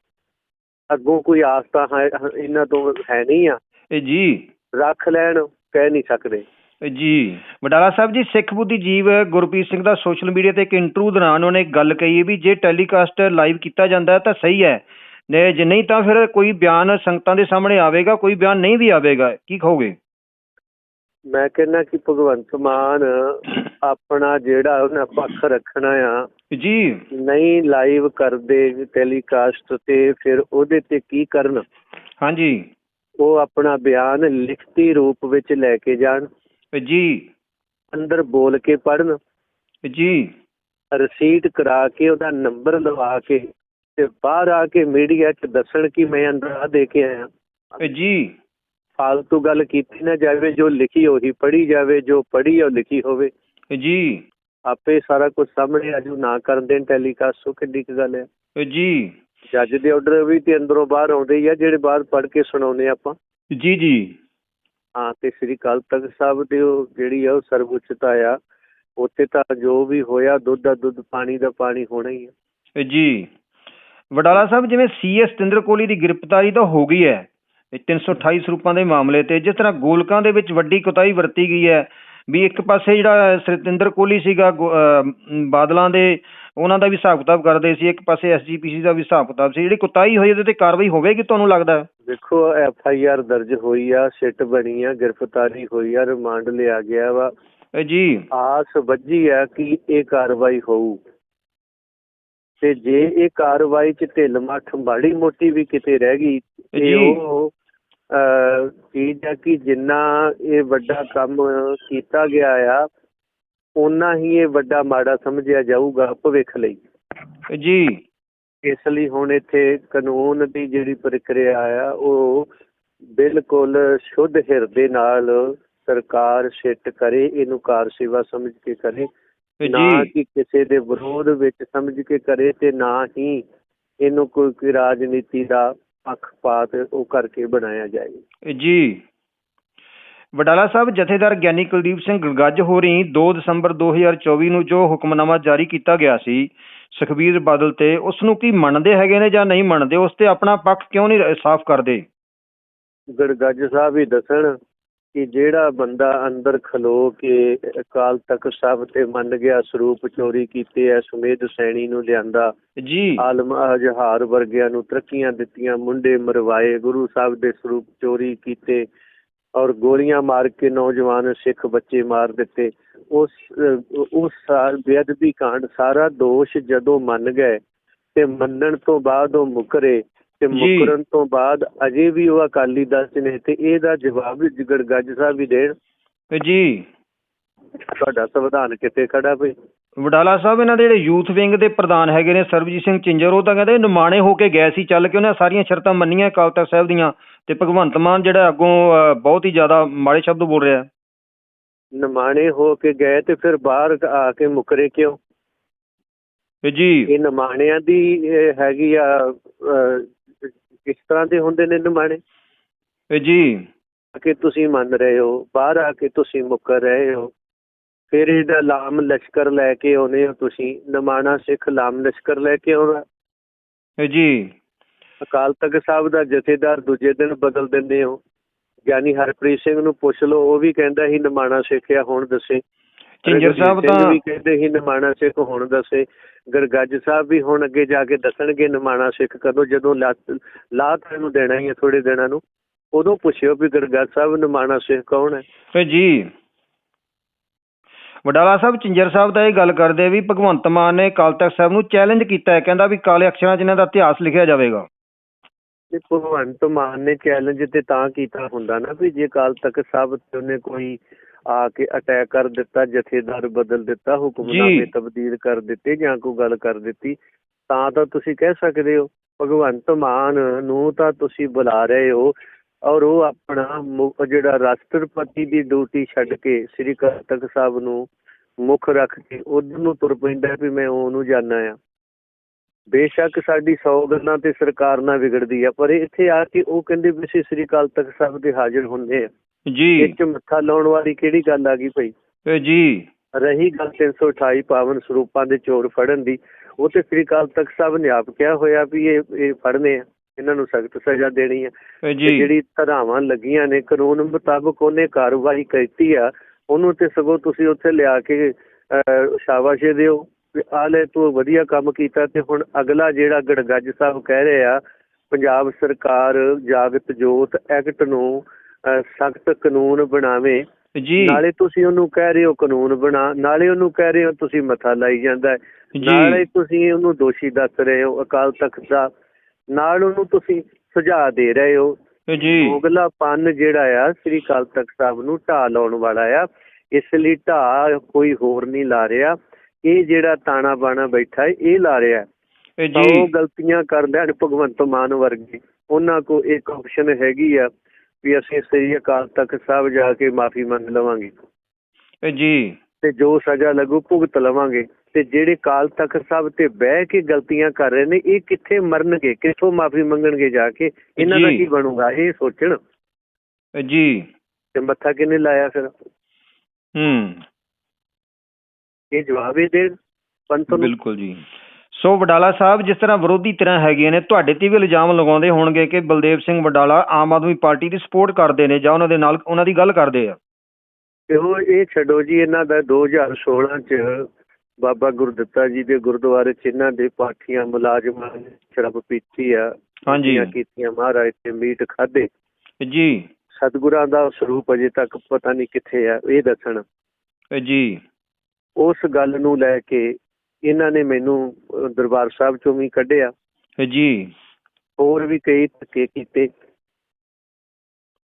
ਅੱਗੋਂ ਕੋਈ ਆਸ ਤਾਂ ਹੈ- ਇਹਨਾਂ ਤੋਂ ਹੈ ਨਹੀਂ ਆ। ਜੀ। ਰੱਖ ਲੈਣ ਕਹਿ ਨਹੀਂ ਸਕਦੇ। ਜੀ। ਵਡਾਲਾ ਸਾਹਿਬ ਜੀ ਸਿੱਖ ਬੁੱਧੀਜੀਵ ਗੁਰਪ੍ਰੀਤ ਸਿੰਘ ਦਾ ਸੋਸ਼ਲ ਮੀਡੀਆ ਤੇ ਇੱਕ ਇੰਟਰਵਿਊ ਦੌਰਾਨ ਉਹਨੇ ਇੱਕ ਗੱਲ ਕਹੀ ਵੀ ਜੇ ਟੈਲੀਕਾਸਟ ਲਾਈਵ ਕੀਤਾ ਜਾਂਦਾ ਤਾਂ ਸਹੀ ਹੈ। ਨੇ ਜੇ ਨਹੀਂ ਤਾਂ ਫਿਰ ਕੋਈ ਬਿਆਨ ਸੰਗਤਾਂ ਦੇ ਸਾਹਮਣੇ ਆਵੇਗਾ ਕੋਈ ਬਿਆਨ ਨਹੀਂ ਵੀ ਆਵੇਗਾ ਕੀ ਕਹੋਗੇ? ਮੈਂ ਕਹਿੰਦਾ ਕਿ ਭਗਵੰਤ ਮਾਨ ਆਪਣਾ ਜਿਹੜਾ ਉਹਨਾਂ ਪੱਖ ਰੱਖਣਾ ਆ ਜੀ। ਨਹੀਂ ਲਾਈਵ ਕਰਦੇ ਟੈਲੀਕਾਸਟ ਤੇ ਫਿਰ ਉਹਦੇ ਤੇ ਕੀ ਕਰਨ? ਹਾਂਜੀ। ਉਹ ਆਪਣਾ ਬਿਆਨ ਲਿਖਤੀ ਰੂਪ ਵਿੱਚ ਲੈ ਕੇ ਜਾਣ। ਜੀ। ਅੰਦਰ ਬੋਲ ਕੇ ਪੜਨ ਜੀ। ਰਸੀਦ ਕਰਾ ਕੇ ਉਹਦਾ ਨੰਬਰ ਲਵਾ ਕੇ ਤੇ ਬਾਹਰ ਆ ਕੇ ਮੀਡੀਆ 'ਚ ਦੱਸਣ ਕਿ ਮੈਂ ਅੰਦਰ ਆ ਦੇ ਕੇ ਆਇਆ। ਜੀ। ਫਾਲਤੂ ਗੱਲ ਕੀਤੀ ਨਾ ਜਾਵੇ ਜੋ ਲਿਖੀ ਉਹੀ ਪੜ੍ਹੀ ਜਾਵੇ ਜੋ ਪੜ੍ਹੀ ਉਹ ਲਿਖੀ ਹੋਵੇ। ਜੀ। ਆਪੇ ਸਾਰਾ ਕੁਝ ਸਾਹਮਣੇ ਆਜੂ ਨਾ ਕਰਨ ਦੇਣ ਟੈਲੀਕਾਸਟ ਉਹ ਕਿੱਡੀ ਕੁ ਗੱਲ ਹੈ। ਜੀ। ਜੱਜ ਦੇ ਆਰਡਰ ਵੀ ਤੇ ਅੰਦਰੋਂ ਬਾਹਰ ਆਉਂਦੇ ਹੀ ਆ ਜਿਹੜੇ ਬਾਹਰ ਪੜ੍ਹ ਕੇ ਸੁਣਾਉਂਦੇ ਆਪਾਂ। ਜੀ ਜੀ। ਹਾਂ ਤੇ ਸ੍ਰੀ ਅਕਾਲ ਤਖਤ ਸਾਹਿਬ ਦੇ ਉਹ ਜਿਹੜੀ ਆ ਉਹ ਸਰਵਉੱਚਤਾ ਆ ਉੱਥੇ ਤਾਂ ਜੋ ਵੀ ਹੋਇਆ ਦੁੱਧ ਦਾ ਦੁੱਧ ਪਾਣੀ ਦਾ ਪਾਣੀ ਹੋਣਾ ਹੀ ਆ। ਜੀ। ਵਡਾਲਾ ਸਾਹਿਬ ਜਿਵੇਂ ਸੀਐਸ ਸਤਿੰਦਰ ਕੋਹਲੀ ਦੀ ਗ੍ਰਿਫਤਾਰੀ ਤਾਂ ਹੋ ਗਈ ਹੈ ਇਹ 328 ਸਰੂਪਾਂ ਦੇ ਮਾਮਲੇ ਤੇ ਜਿਸ ਤਰ੍ਹਾਂ ਗੋਲਕਾਂ ਦੇ ਵਿੱਚ ਵੱਡੀ ਕੁਤਾਹੀ ਵਰਤੀ ਗਈ ਹੈ ਵੀ ਇੱਕ ਪਾਸੇ ਜਿਹੜਾ ਸਤਿੰਦਰ ਕੋਹਲੀ ਸੀਗਾ ਬਾਦਲਾਂ ਦੇ ਉਹਨਾਂ ਦਾ ਵੀ ਹਿਸਾਬ ਕਿਤਾਬ ਕਰਦੇ ਸੀ ਇੱਕ ਪਾਸੇ ਐਸਜੀਪੀਸੀ ਦਾ ਵੀ ਹਿਸਾਬ ਕਿਤਾਬ ਸੀ ਜਿਹੜੀ ਕੁਤਾਹੀ ਹੋਈ ਉਹਦੇ ਤੇ ਕਾਰਵਾਈ ਹੋਵੇਗੀ ਤੁਹਾਨੂੰ ਲੱਗਦਾ? ਦੇਖੋ ਐਫ ਆਈ ਆਰ ਦਰਜ ਹੋਈ ਆ ਸਿੱਟ ਬਣੀ ਆ ਗ੍ਰਿਫਤਾਰੀ ਹੋਈ ਆ ਰਿਮਾਂਡ ਲਿਆ ਗਿਆ ਵਾ। ਜੀ। ਆਸ ਵੱਜੀ ਆ ਕਿ ਇਹ ਕਾਰਵਾਈ ਹੋਊ। ਤੇ ਜੇ ਇਹ ਕਾਰਵਾਈ ਚ ਢਿੱਲ ਮੱਠ ਮਾੜੀ ਮੋਟੀ ਵੀ ਕਿਤੇ ਰਹਿ ਗਈ ਤੇ। ਉਹ ਚੀਜ਼ ਆ ਕਿ ਜਿੰਨਾ ਇਹ ਵੱਡਾ ਕੰਮ ਕੀਤਾ ਗਿਆ ਆ ਓਨਾ ਹੀ ਇਹ ਵੱਡਾ ਮਾੜਾ ਸਮਝਿਆ ਜਾਊਗਾ ਭਵਿੱਖ ਲਈ। ਜੀ। ਇਸ ਲਈ ਹੁਣ ਇੱਥੇ ਕਾਨੂੰਨ ਦੀ ਜਿਹੜੀ ਪ੍ਰਕਿਰਿਆ ਆ ਉਹ ਬਿਲਕੁਲ ਸ਼ੁੱਧ ਹਿਰਦੇ ਨਾਲ ਸਰਕਾਰ ਸਿੱਟ ਕਰੇ ਇਹਨੂੰ ਕਾਰ ਸੇਵਾ ਸਮਝ ਕੇ ਕਰੇ। ਨਾ ਕਿ ਕਿਸੇ ਦੇ ਵਿਰੋਧ ਵਿੱਚ ਸਮਝ ਕੇ ਕਰੇ ਤੇ ਨਾ ਹੀ ਇਹਨੂੰ ਕੋਈ ਕੋਈ ਰਾਜਨੀਤੀ ਦਾ ਪੱਖਪਾਤ ਉਹ ਕਰਕੇ ਬਣਾਇਆ ਜਾਏ। ਜੀ। ਵਡਾਲਾ ਸਾਹਿਬ ਜਥੇਦਾਰ ਗਿਆਨੀ ਕੁਲਦੀਪ ਸਿੰਘ ਗਰਗੱਜ ਹੋਰੀ 2 ਦਸੰਬਰ 2024 ਨੂੰ ਜੋ ਹੁਕਮਨਾਮਾ ਜਾਰੀ ਕੀਤਾ ਗਿਆ ਸੀ ਸੁਖਬੀਰ ਬਾਦਲ ਤੇ ਉਸ ਨੂੰ ਕੀ ਮੰਨਦੇ ਹੈਗੇ ਨੇ ਜਾਂ ਨਹੀਂ ਮੰਨਦੇ ਉਸ ਤੇ ਆਪਣਾ ਪੱਖ ਕਿਉਂ ਨਹੀਂ ਸਾਫ਼ ਕਰਦੇ? ਗੜਗੱਜ ਸਾਹਿਬ ਹੀ ਦੱਸਣ ਕਿ ਜਿਹੜਾ ਬੰਦਾ ਅੰਦਰ ਖਲੋ ਕੇ ਅਕਾਲ ਤਖਤ ਸਾਹਿਬ ਤੇ ਮੰਨ ਗਿਆ ਸਰੂਪ ਚੋਰੀ ਕੀਤੇ ਐ ਸੁਮੇਧ ਸੈਣੀ ਨੂੰ ਲਿਆਂਦਾ। ਜੀ। ਆਲਮ ਜਹਾਰ ਵਰਗਿਆਂ ਨੂੰ ਤਰੱਕੀਆਂ ਦਿੱਤੀਆਂ ਮੁੰਡੇ ਮਰਵਾਏ ਗੁਰੂ ਸਾਹਿਬ ਦੇ ਸਰੂਪ ਚੋਰੀ ਕੀਤੇ ਔਰ ਗੋਲੀਆਂ ਮਾਰ ਕੇ ਨੌਜਵਾਨ ਸਿੱਖ ਬੱਚੇ ਮਾਰ ਦਿੱਤੇ। ਉਸ ਉਸ ਸਾਲ ਬੇਅਦਬੀ ਕਾਂਡ ਸਾਰਾ ਦੋਸ਼ ਜਦੋਂ ਮੰਨ ਗਏ ਤੇ ਮੰਨਣ ਤੋਂ ਬਾਅਦ ਉਹ ਮੁਕਰੇ ਤੇ। ਮੁਕਰਨ ਤੋਂ ਬਾਅਦ ਅਜੇ ਵੀ ਉਹ ਅਕਾਲੀ ਦਲ 'ਚ ਨੇ ਤੇ ਇਹਦਾ ਜਵਾਬ ਵੀ ਜਿਗੜ ਗੱਜ ਸਾਹਿਬ ਵੀ ਦੇਣ। ਜੀ। ਤੁਹਾਡਾ ਸੰਵਿਧਾਨ ਕਿੱਥੇ ਖੜਾ ਭਈ ਵਡਾਲਾ ਸਾਹਿਬ ਇਹਨਾਂ ਦੇ ਜਿਹੜੇ ਯੂਥ ਵਿੰਗ ਦੇ ਪ੍ਰਧਾਨ ਹੈਗੇ ਨੇ ਸਰਬਜੀਤ ਸਿੰਘ ਚਿੰਜਰ ਉਹ ਤਾਂ ਕਹਿੰਦੇ ਨਿਮਾਣੇ ਹੋ ਕੇ ਗਏ ਸੀ ਚੱਲ ਕੇ ਉਹਨੇ ਸਾਰੀਆਂ ਸ਼ਰਤਾਂ ਮੰਨੀਆਂ ਅਕਾਲ ਤਖਤ ਸਾਹਿਬ ਦੀਆਂ ਤੇ ਭਗਵੰਤ ਮਾਨ ਜਿਹੜਾ ਅੱਗੋਂ ਬਹੁਤ ਹੀ ਜ਼ਿਆਦਾ ਮਾੜੇ ਸ਼ਬਦ ਬੋਲ ਰਿਹਾ। ਨਿਮਾਣੇ ਹੋ ਕੇ ਗਏ ਤੇ ਫਿਰ ਬਾਹਰ ਆ ਕੇ ਮੁਕਰੇ ਕਿਉਂ? ਜੀ। ਇਹ ਨਿਮਾਣਿਆਂ ਦੀ ਹੈਗੀ ਆ ਕਿਸ ਤਰ੍ਹਾਂ ਦੇ ਹੁੰਦੇ ਨੇ ਨਿਮਾਣੇ? ਜੀ। ਕਿ ਤੁਸੀਂ ਮੰਨ ਰਹੇ ਹੋ ਬਾਹਰ ਆ ਕੇ ਤੁਸੀਂ ਮੁੱਕਰ ਰਹੇ ਹੋ। ਫਿਰ ਇਹਦਾ ਲਾਮ ਲਸ਼ਕਰ ਲੈ ਕੇ ਆਉਨੇ ਹੋ ਤੁਸੀਂ। ਨਿਮਾਣਾ ਸਿੱਖ ਲਾਮ ਲਸ਼ਕਰ ਲੈ ਕੇ ਆਉਣਾ ਜੀ। ਅਕਾਲ ਤਖਤ ਸਾਹਿਬ ਦਾ ਜਥੇਦਾਰ ਦੂਜੇ ਦਿਨ ਬਦਲ ਦਿੰਦੇ ਹੋ। ਗਿਆਨੀ ਹਰਪ੍ਰੀਤ ਸਿੰਘ ਨੂੰ ਪੁੱਛ ਲਓ ਉਹ ਵੀ ਕਹਿੰਦਾ ਸੀ ਨਿਮਾਣਾ ਸਿੱਖਿਆ ਹੁਣ ਦੱਸੇ। ਚਿੰਜਰ ਸਾਹਿਬ ਤਾਂ ਵੀ ਕਹਿੰਦੇ ਸੀ ਨਿਮਾਣਾ ਸਿੱਖ ਹੁਣ ਦੱਸੇ। ਗਰਗੱਜ ਸਾਹਿਬ ਵੀ ਹੁਣ ਅੱਗੇ ਜਾ ਕੇ ਦੱਸਣਗੇ ਨਿਮਾਣਾ ਸਿੱਖ ਕਦੋਂ ਜਦੋਂ ਲਾਤ ਨੂੰ ਦੇਣਾ ਹੀ ਹੈ ਥੋੜੇ ਦਿਨਾਂ ਨੂੰ ਉਦੋਂ ਪੁੱਛਿਓ ਵੀ ਗਰਗੱਜ ਸਾਹਿਬ ਨਿਮਾਣਾ ਸਿੱਖ ਕੌਣ ਹੈ। ਤੇ ਜੀ ਵਡਾਲਾ ਸਾਹਿਬ ਚਿੰਜਰ ਸਾਹਿਬ ਦਾ ਇਹ ਗੱਲ ਕਰਦੇ ਵੀ ਭਗਵੰਤ ਮਾਨ ਨੇ ਅਕਾਲ ਤਖਤ ਸਾਹਿਬ ਨੂੰ ਚੈਲੰਜ ਕੀਤਾ ਹੈ ਕਹਿੰਦਾ ਵੀ ਕਾਲੇ ਅਕਸ਼ਰਾਂ 'ਚ ਇਹਨਾਂ ਦਾ ਇਤਿਹਾਸ ਲਿਖਿਆ ਜਾਵੇਗਾ। ਤੇ ਭਗਵੰਤ ਮਾਨ ਨੇ ਚੈਲੰਜ ਤੇ ਤਾਂ ਕੀਤਾ ਹੁੰਦਾ ਨਾ ਵੀ ਜੇ ਕਾਲ ਤੱਕ ਸਾਹਿਬ ਤੇ ਉਹਨੇ ਕੋਈ ਆ ਕੇ ਅਟੈਕ ਕਰ ਦਿੱਤਾ ਜਥੇਦਾਰ ਬਦਲ ਦਿੱਤਾ ਹੁਕਮਨਾਮੇ। ਤਬਦੀਲ ਕਰ ਦਿੱਤੇ ਜਾਂ ਕੋਈ ਗੱਲ ਕਰ ਦਿੱਤੀ ਤਾਂ ਤਾਂ ਤੁਸੀਂ ਕਹਿ ਸਕਦੇ ਹੋ ਭਗਵੰਤ ਮਾਨ ਨੂੰ ਤਾਂ ਤੁਸੀਂ ਬੁਲਾ ਰਹੇ ਹੋ ਔਰ ਉਹ ਆਪਣਾ ਜਿਹੜਾ ਰਾਸ਼ਟਰਪਤੀ ਦੀ ਡਿਊਟੀ ਛੱਡ ਕੇ ਸ੍ਰੀ ਤਖਤ ਸਾਹਿਬ ਨੂੰ ਮੁੱਖ ਰੱਖ ਕੇ ਉਧਰ ਨੂੰ ਤੁਰ ਪੈਂਦਾ ਵੀ ਮੈਂ ਉਹਨੂੰ ਜਾਣਾ ਆ ਬੇਸ਼ੱਕ ਸਾਡੀ 100 ਗੱਲਾਂ ਤੇ ਸਰਕਾਰ ਨਾਲ ਵਿਗੜਦੀ ਆ ਪਰ ਇੱਥੇ ਆ ਕੇ ਉਹ ਕਹਿੰਦੇ ਵੀ ਅਸੀਂ ਸ੍ਰੀ ਅਕਾਲ ਤਖਤ ਸਾਹਿਬ ਦੇ ਹਾਜ਼ਰ ਹੁੰਦੇ ਆ ਜੀ। ਇਹ ਚ ਮੱਥਾ ਲਾਉਣ ਵਾਲੀ ਕਿਹੜੀ ਗੱਲ ਆ ਗਈ ਭਾਈ? ਤੇ ਜੀ। ਰਹੀ ਗੱਲ 328 ਪਾਵਨ ਸਰੂਪਾਂ ਦੇ ਚੋਰ ਫੜਨ ਦੀ। ਉਹ ਤੇ ਸ੍ਰੀ ਅਕਾਲ ਤਖਤ ਸਾਹਿਬ ਨੇ ਆਪ ਕਿਹਾ ਹੋਇਆ ਵੀ ਇਹ ਇਹ ਫੜਨੇ ਆ। ਇਹਨਾਂ ਨੂੰ ਸਖਤ ਸਜ਼ਾ ਦੇਣੀ ਆ। ਤੇ ਤੇ ਜੀ ਜਿਹੜੀ ਧਾਰਾਵਾਂ ਲੱਗੀਆਂ ਨੇ ਕਾਨੂੰਨ ਮੁਤਾਬਕ ਉਹਨੇ ਕਾਰਵਾਈ ਕੀਤੀ ਆ। ਉਹਨੂੰ ਤੇ ਸਗੋਂ ਤੁਸੀਂ ਉੱਥੇ ਲਿਆ ਕੇ ਸ਼ਾਬਾਸ਼ੇ ਦਿਓ। ਵੀ ਆ ਲੈ ਤੂੰ ਵਧੀਆ ਕੰਮ ਕੀਤਾ ਤੇ ਹੁਣ ਅਗਲਾ ਜਿਹੜਾ ਗੜਗੱਜ ਸਾਹਿਬ ਕਹਿ ਰਹੇ ਆ ਪੰਜਾਬ ਸਰਕਾਰ ਜਾਗਤ ਜੋਤ ਐਕਟ ਨੂੰ ਸਖਤ ਕਾਨੂੰਨ ਬਣਾਵੇ। ਜੀ। ਨਾਲੇ ਤੁਸੀਂ ਉਹਨੂੰ ਕਹਿ ਰਹੇ ਹੋ ਕਾਨੂੰਨ ਬਣਾ ਨਾਲੇ ਉਹਨੂੰ ਕਹਿ ਰਹੇ ਹੋ ਤੁਸੀਂ ਮੱਥਾ ਲਾਈ ਜਾਂਦਾ। ਨਾਲੇ ਤੁਸੀਂ ਉਹਨੂੰ ਦੋਸ਼ੀ ਦੱਸ ਰਹੇ ਹੋ ਅਕਾਲ ਤਖਤ ਦਾ। ਨਾਲ ਉਹਨੂੰ ਤੁਸੀਂ ਸੁਝਾਅ ਦੇ ਰਹੇ ਹੋ। ਜੀ। ਦੋਗਲਾ ਪੰਨ ਜਿਹੜਾ ਆ ਸ੍ਰੀ ਅਕਾਲ ਤਖਤ ਸਾਹਿਬ ਨੂੰ ਢਾਹ ਲਾਉਣ ਵਾਲਾ ਆ। ਇਸ ਲਈ ਢਾਹ ਕੋਈ ਹੋਰ ਨਹੀਂ ਲਾ ਰਿਹਾ। ਇਹ ਜਿਹੜਾ ਤਾਣਾ ਬਾਣਾ ਬੈਠਾ ਹੈ ਇਹ ਲਾ ਰਿਹਾ ਉਹ ਜੀ। ਗਲਤੀਆਂ ਕਰ ਲੈਣ ਭਗਵੰਤ ਮਾਨ ਵਰਗੇ। ਉਹਨਾਂ ਕੋ ਇੱਕ ਆਪਸ਼ਨ ਹੈਗੀ ਆ। ਵੀ ਅਸੀਂ ਸ੍ਰੀ ਅਕਾਲ ਤਖਤ ਸਾਹਿਬ ਜਾ ਕੇ ਮਾਫੀ ਮੰਗ ਲਵਾਂਗੇ। ਜੀ। ਤੇ ਜੋ ਸਜ਼ਾ ਲੱਗੂ ਭੁਗਤ ਲਵਾਂਗੇ। ਤੇ ਜਿਹੜੇ ਕਾਲ ਤਖਤ ਸਾਹਿਬ ਤੇ ਬਹਿ ਕੇ ਗਲਤੀਆਂ ਕਰ ਰਹੇ ਨੇ ਇਹ ਕਿੱਥੇ ਮਰਨਗੇ? ਕਿੱਥੋਂ ਮਾਫੀ ਮੰਗਣਗੇ ਜਾ ਕੇ? ਇਹਨਾਂ ਦਾ। ਕੀ ਬਣੂਗਾ? ਇਹ ਸੋਚਣ। ਜੀ। ਤੇ ਮੱਥਾ ਕਿਹਨੇ ਲਾਇਆ ਫਿਰ? ਹੂੰ। ਇਹ ਜਵਾਬ ਹੀ ਪੰਤ ਨੂੰ ਬਿਲਕੁਲ ਜੀ। ਸੋ ਵਡਾਲਾ ਸਾਹਿਬ ਜਿਸ ਤਰ੍ਹਾਂ ਵਿਰੋਧੀ ਧਿਰਾਂ ਹੈਗੀਆਂ ਨੇ ਤੁਹਾਡੇ ਤੇ ਵੀ ਇਲਜ਼ਾਮ ਲਗਾਉਂਦੇ ਹੋਣਗੇ ਕਿ ਬਲਦੇਵ ਸਿੰਘ ਵਡਾਲਾ ਆਮ ਆਦਮੀ ਪਾਰਟੀ ਦੀ ਸਪੋਰਟ ਕਰਦੇ ਨੇ ਜਾਂ ਉਹਨਾਂ ਦੇ ਨਾਲ ਉਹਨਾਂ ਦੀ ਗੱਲ ਕਰਦੇ ਆ? ਉਹ ਇਹ ਛੱਡੋ ਜੀ ਇਹਨਾਂ ਦਾ 2016 ਚ ਬਾਬਾ ਗੁਰਦਿੱਤਾ ਜੀ ਦੇ ਗੁਰਦੁਆਰੇ ਚ ਇਹਨਾਂ ਦੇ ਪਾਠੀਆਂ ਮੁਲਾਜ਼ਮਾਂ ਨੇ ਸ਼ਰਾਬ ਪੀਤੀ ਆ। ਹਾਂਜੀ। ਕੀਤੀਆਂ ਮਹਾਰਾਜ ਤੇ ਮੀਟ ਖਾਦੇ ਜੀ। ਸਤਿਗੁਰਾਂ ਦਾ ਸਰੂਪ ਅਜੇ ਤੱਕ ਪਤਾ ਨਹੀਂ ਕਿੱਥੇ ਆ ਇਹ ਦੱਸਣ। ਜੀ। ਉਸ ਗੱਲ ਨੂੰ ਲੈ ਕੇ ਇਹਨਾਂ ਨੇ ਮੈਨੂੰ ਦਰਬਾਰ ਸਾਹਿਬ ਚੋਂ ਵੀ ਕੱਢਿਆ। ਜੀ। ਹੋਰ ਵੀ ਕਈ ਧੱਕੇ ਕੀਤੇ।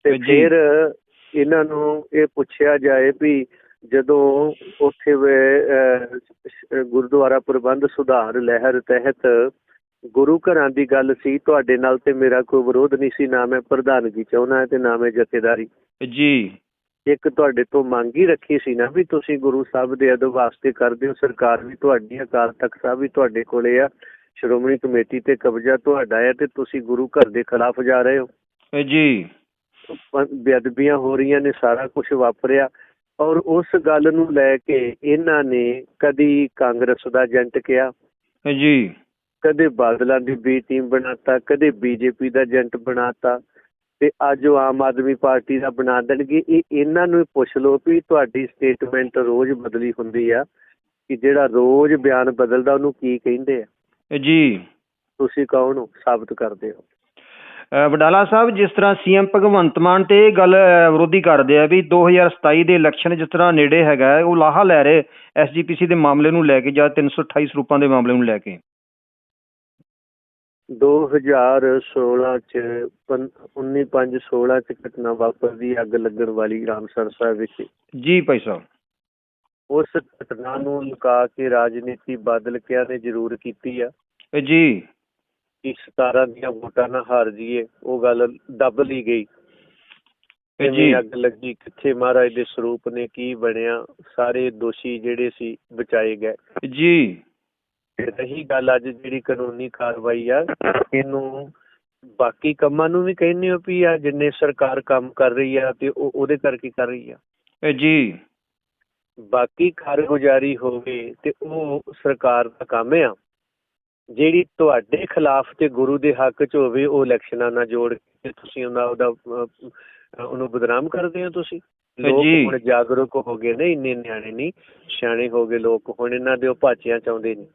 ਤੇ। ਫਿਰ ਇਹਨਾਂ ਨੂੰ ਇਹ ਪੁੱਛਿਆ ਜਾਏ ਵੀ ਜਦੋਂ ਉੱਥੇ ਗੁਰਦੁਆਰਾ ਪ੍ਰਬੰਧ ਸੁਧਾਰ ਲਹਿਰ ਤਹਿਤ ਗੁਰੂ ਘਰਾਂ ਦੀ ਗੱਲ ਸੀ ਤੁਹਾਡੇ ਨਾਲ ਤੇ ਮੇਰਾ ਕੋਈ ਵਿਰੋਧ ਨਹੀਂ ਸੀ ਨਾ ਮੈਂ ਪ੍ਰਧਾਨਗੀ ਚਾਹੁੰਦਾ ਤੇ ਨਾ ਮੈਂ ਜਥੇਦਾਰੀ। ਜੀ। ਇੱਕ ਤੁਹਾਡੇ ਤੋਂ ਮੰਗ ਹੀ ਰੱਖੀ ਸੀ ਨਾ ਵੀ ਤੁਸੀਂ ਗੁਰੂ ਸਾਹਿਬ ਦੇ ਅਦਬ ਵਾਸਤੇ ਕਰਦੇ ਹੋ ਸਰਕਾਰ ਵੀ ਤੁਹਾਡੀ ਅਕਾਲ ਤਖਤ ਸਾਹਿਬ ਵੀ ਤੁਹਾਡੇ ਕੋਲੇ ਆ ਸ਼੍ਰੋਮਣੀ ਕਮੇਟੀ ਤੇ ਕਬਜ਼ਾ ਤੁਹਾਡਾ ਹੈ ਤੇ ਤੁਸੀਂ ਗੁਰੂ ਘਰ ਦੇ ਖਿਲਾਫ ਜਾ ਰਹੇ ਹੋ। ਜੀ। ਬੇਅਦਬੀਆਂ ਹੋ ਰਹੀਆਂ ਨੇ ਸਾਰਾ ਕੁਝ ਵਾਪਰਿਆ ਔਰ ਉਸ ਗੱਲ ਨੂੰ ਲੈ ਕੇ ਇਹਨਾਂ ਨੇ ਕਦੀ ਕਾਂਗਰਸ ਦਾ ਏਜੰਟ ਕਿਹਾ ਜੀ। ਕਦੇ ਬਾਦਲਾਂ ਦੀ ਬੀ ਟੀਮ ਬਣਾਤਾ ਕਦੇ ਬੀਜੇਪੀ ਦਾ ਏਜੰਟ ਬਣਾਤਾ ਤੇ ਅੱਜ ਉਹ ਆਮ ਆਦਮੀ ਪਾਰਟੀ ਦਾ ਬਣਾ ਦੇਣਗੇ। ਇਹ ਇਹਨਾਂ ਨੂੰ ਪੁੱਛ ਲਓ ਵੀ ਤੁਹਾਡੀ ਸਟੇਟਮੈਂਟ ਰੋਜ਼ ਬਦਲੀ ਹੁੰਦੀ ਆ ਕਿ ਜਿਹੜਾ ਰੋਜ਼ ਬਿਆਨ ਬਦਲਦਾ ਉਹਨੂੰ ਕੀ ਕਹਿੰਦੇ ਆ? ਜੀ। ਤੁਸੀਂ ਕੌਣ ਹੋ? ਸਾਬਤ ਕਰਦੇ ਹੋ। ਵਡਾਲਾ ਸਾਹਿਬ ਜਿਸ ਤਰ੍ਹਾਂ ਸੀਐਮ ਭਗਵੰਤ ਮਾਨ ਤੇ ਇਹ ਗੱਲ ਵਿਰੋਧੀ ਕਰਦੇ ਆ ਵੀ 2027 ਦੇ ਇਲੈਕਸ਼ਨ ਜਿਸ ਤਰ੍ਹਾਂ ਨੇੜੇ ਹੈਗਾ ਉਹ ਲਾਹਾ ਲੈ ਰਹੇ ਐਸਜੀਪੀਸੀ ਦੇ ਮਾਮਲੇ ਨੂੰ ਲੈ ਕੇ ਜਾਂ 328 ਸਰੂਪਾਂ ਦੇ ਮਾਮਲੇ ਨੂੰ ਲੈ ਕੇ। 2016 ਚ 19/5/16 ਚ ਘਟਨਾ ਵਾਪਰਦੀ ਅੱਗ ਲੱਗਣ ਵਾਲੀ ਰਾਮਸਰ ਸਾਹਿਬ ਵਿੱਚ ਜੀ ਭਾਈ ਸਾਹਿਬ। ਉਸ ਘਟਨਾ ਨੂੰ ਲੁਕਾ ਕੇ ਰਾਜਨੀਤੀ ਬਾਦਲ ਕਿਆ ਨੇ ਜ਼ਰੂਰ ਕੀਤੀ ਆ। ਜੀ। ਕਿ 17 ਦੀਆਂ ਵੋਟਾਂ ਨਾਲ ਹਾਰ ਜੀਏ ਉਹ ਗੱਲ ਦੱਬ ਲਈ ਗਈ। ਜੀ। ਅੱਗ ਲੱਗੀ ਕਿੱਥੇ ਮਹਾਰਾਜ ਦੇ ਸਰੂਪ ਨੇ ਕੀ ਬਣਿਆ ਸਾਰੇ ਦੋਸ਼ੀ ਜਿਹੜੇ ਸੀ ਬਚਾਏ ਗਏ। ਜੀ। ਰਹੀ ਗੱਲ ਅੱਜ ਜਿਹੜੀ ਕਾਨੂੰਨੀ ਕਾਰਵਾਈ ਆ ਇਹਨੂੰ ਬਾਕੀ ਕੰਮਾਂ ਨੂੰ ਵੀ ਕਹਿੰਦੇ ਹੋ ਵੀ ਆ ਜਿੰਨੇ ਸਰਕਾਰ ਕੰਮ ਕਰ ਰਹੀ ਆ ਤੇ ਉਹ ਉਹਦੇ ਕਰਕੇ ਕਰ ਰਹੀ ਆ? ਜੀ। ਬਾਕੀ ਕਾਰਗੁਜ਼ਾਰੀ ਹੋਵੇ ਤੇ ਉਹ ਸਰਕਾਰ ਦਾ ਕੰਮ ਆ ਜਿਹੜੀ ਤੁਹਾਡੇ ਖਿਲਾਫ ਤੇ ਗੁਰੂ ਦੇ ਹੱਕ 'ਚ ਹੋਵੇ ਉਹ ਇਲੈਕਸ਼ਨਾਂ ਨਾਲ ਜੋੜ ਕੇ ਤੁਸੀਂ ਉਹਨਾਂ ਉਹਦਾ ਉਹਨੂੰ ਬਦਨਾਮ ਕਰਦੇ ਹੋ ਤੁਸੀਂ? ਲੋਕ। ਹੁਣ ਜਾਗਰੂਕ ਹੋ ਗਏ ਨੇ ਇੰਨੇ ਨਿਆਣੇ ਨਹੀਂ ਸਿਆਣੇ ਹੋ ਗਏ ਲੋਕ ਹੁਣ ਇਹਨਾਂ ਦੇ ਉਹ ਭਾਚੀਆਂ ਚਾਹੁੰਦੇ ਨੇ।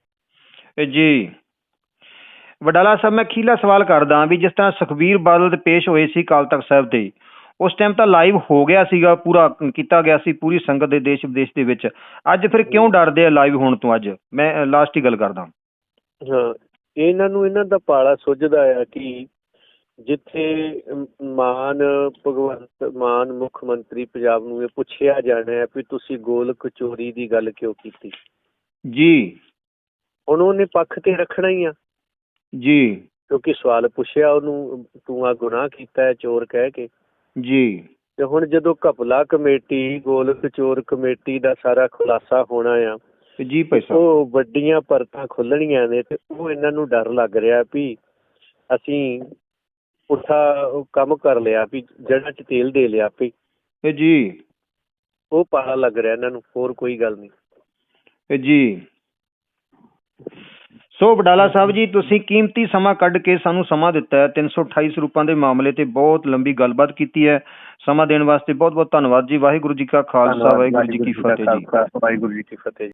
ਜੀ। ਵਡਾਲਾ ਸਾਹਿਬ ਮੈਂ ਖੀਲਾ ਸਵਾਲ ਕਰਦਾ ਵੀ ਜਿਸ ਤਰ੍ਹਾਂ ਸੁਖਬੀਰ ਬਾਦਲ ਦੇ ਪੇਸ਼ ਹੋਏ ਸੀ ਕਾਲ ਤਖਤ ਸਾਹਿਬ ਤੇ ਉਸ ਟਾਈਮ ਤਾਂ ਲਾਈਵ ਹੋ ਗਿਆ ਸੀਗਾ ਪੂਰਾ ਕੀਤਾ ਗਿਆ ਸੀ ਪੂਰੀ ਸੰਗਤ ਦੇ ਦੇਸ਼ ਵਿਦੇਸ਼ ਦੇ ਵਿੱਚ। ਅੱਜ ਫਿਰ ਕਿਉਂ ਡਰਦੇ ਆ ਲਾਈਵ ਹੋਣ ਤੋਂ ਅੱਜ? ਮੈਂ ਲਾਸਟ ਹੀ ਗੱਲ ਕਰਦਾ ਹਾਂ। ਇਹਨਾਂ ਨੂੰ ਇਹਨਾਂ ਦਾ ਪਾਲਾ ਸੁੱਝਦਾ ਆ ਕਿ ਜਿੱਥੇ ਮਾਨ ਭਗਵੰਤ ਮਾਨ ਮੁੱਖ ਮੰਤਰੀ ਪੰਜਾਬ ਨੂੰ ਇਹ ਪੁੱਛਿਆ ਜਾਣਾ ਹੈ ਵੀ ਤੁਸੀਂ ਗੋਲ ਕਚੋਰੀ ਦੀ ਗੱਲ ਕਿਉਂ ਕੀਤੀ? ਜੀ। ਹੁਣ ਉਹਨੇ ਪੱਖ ਤੇ ਰੱਖਣਾ ਹੀ ਆ। ਜੀ। ਕਿਉਂਕਿ ਸਵਾਲ ਪੁੱਛਿਆ ਉਹਨੂੰ ਤੂੰ ਆ ਗੁਨਾਹ ਕੀਤਾ ਹੈ ਚੋਰ ਕਹਿ ਕੇ। ਜੀ। ਤੇ ਹੁਣ ਜਦੋਂ ਘਪਲਾ ਕਮੇਟੀ ਗੋਲ ਕਚੋਰ ਕਮੇਟੀ ਦਾ ਸਾਰਾ ਖੁਲਾਸਾ ਹੋਣਾ ਆ ਜੀ ਭਾਈ ਸਾਹਿਬ। ਉਹ ਵੱਡੀਆਂ ਪਰਤਾਂ ਖੁੱਲਣੀਆਂ ਨੇ ਤੇ ਉਹ ਇਹਨਾਂ ਨੂੰ ਡਰ ਲੱਗ ਰਿਹਾ ਵੀ ਅਸੀਂ ਉਹ ਕੰਮ ਕਰ ਲਿਆ ਵੀ ਜੜ੍ਹਾਂ 'ਚ ਤੇਲ ਦੇ ਲਿਆ ਵੀ। ਜੀ। ਉਹ ਪਾਲਾ ਲੱਗ ਰਿਹਾ ਇਹਨਾਂ ਨੂੰ ਹੋਰ ਕੋਈ ਗੱਲ ਨਹੀਂ। ਜੀ। ਸੋ ਵਡਾਲਾ ਸਾਹਿਬ ਜੀ ਤੁਸੀਂ ਕੀਮਤੀ ਸਮਾਂ ਕੱਢ ਕੇ ਸਾਨੂੰ ਸਮਾਂ ਦਿੱਤਾ ਹੈ। 328 ਸਰੂਪਾਂ ਦੇ ਮਾਮਲੇ ਤੇ ਬਹੁਤ ਲੰਬੀ ਗੱਲਬਾਤ ਕੀਤੀ ਹੈ। ਸਮਾਂ ਦੇਣ ਵਾਸਤੇ ਬਹੁਤ ਬਹੁਤ ਧੰਨਵਾਦ ਜੀ। ਵਾਹਿਗੁਰੂ ਜੀ ਕਾ ਖਾਲਸਾ ਵਾਹਿਗੁਰੂ ਜੀ ਕੀ ਫਤਿਹ ਜੀ। ਵਾਹਿਗੁਰੂ ਜੀ ਕੀ ਫਤਿਹ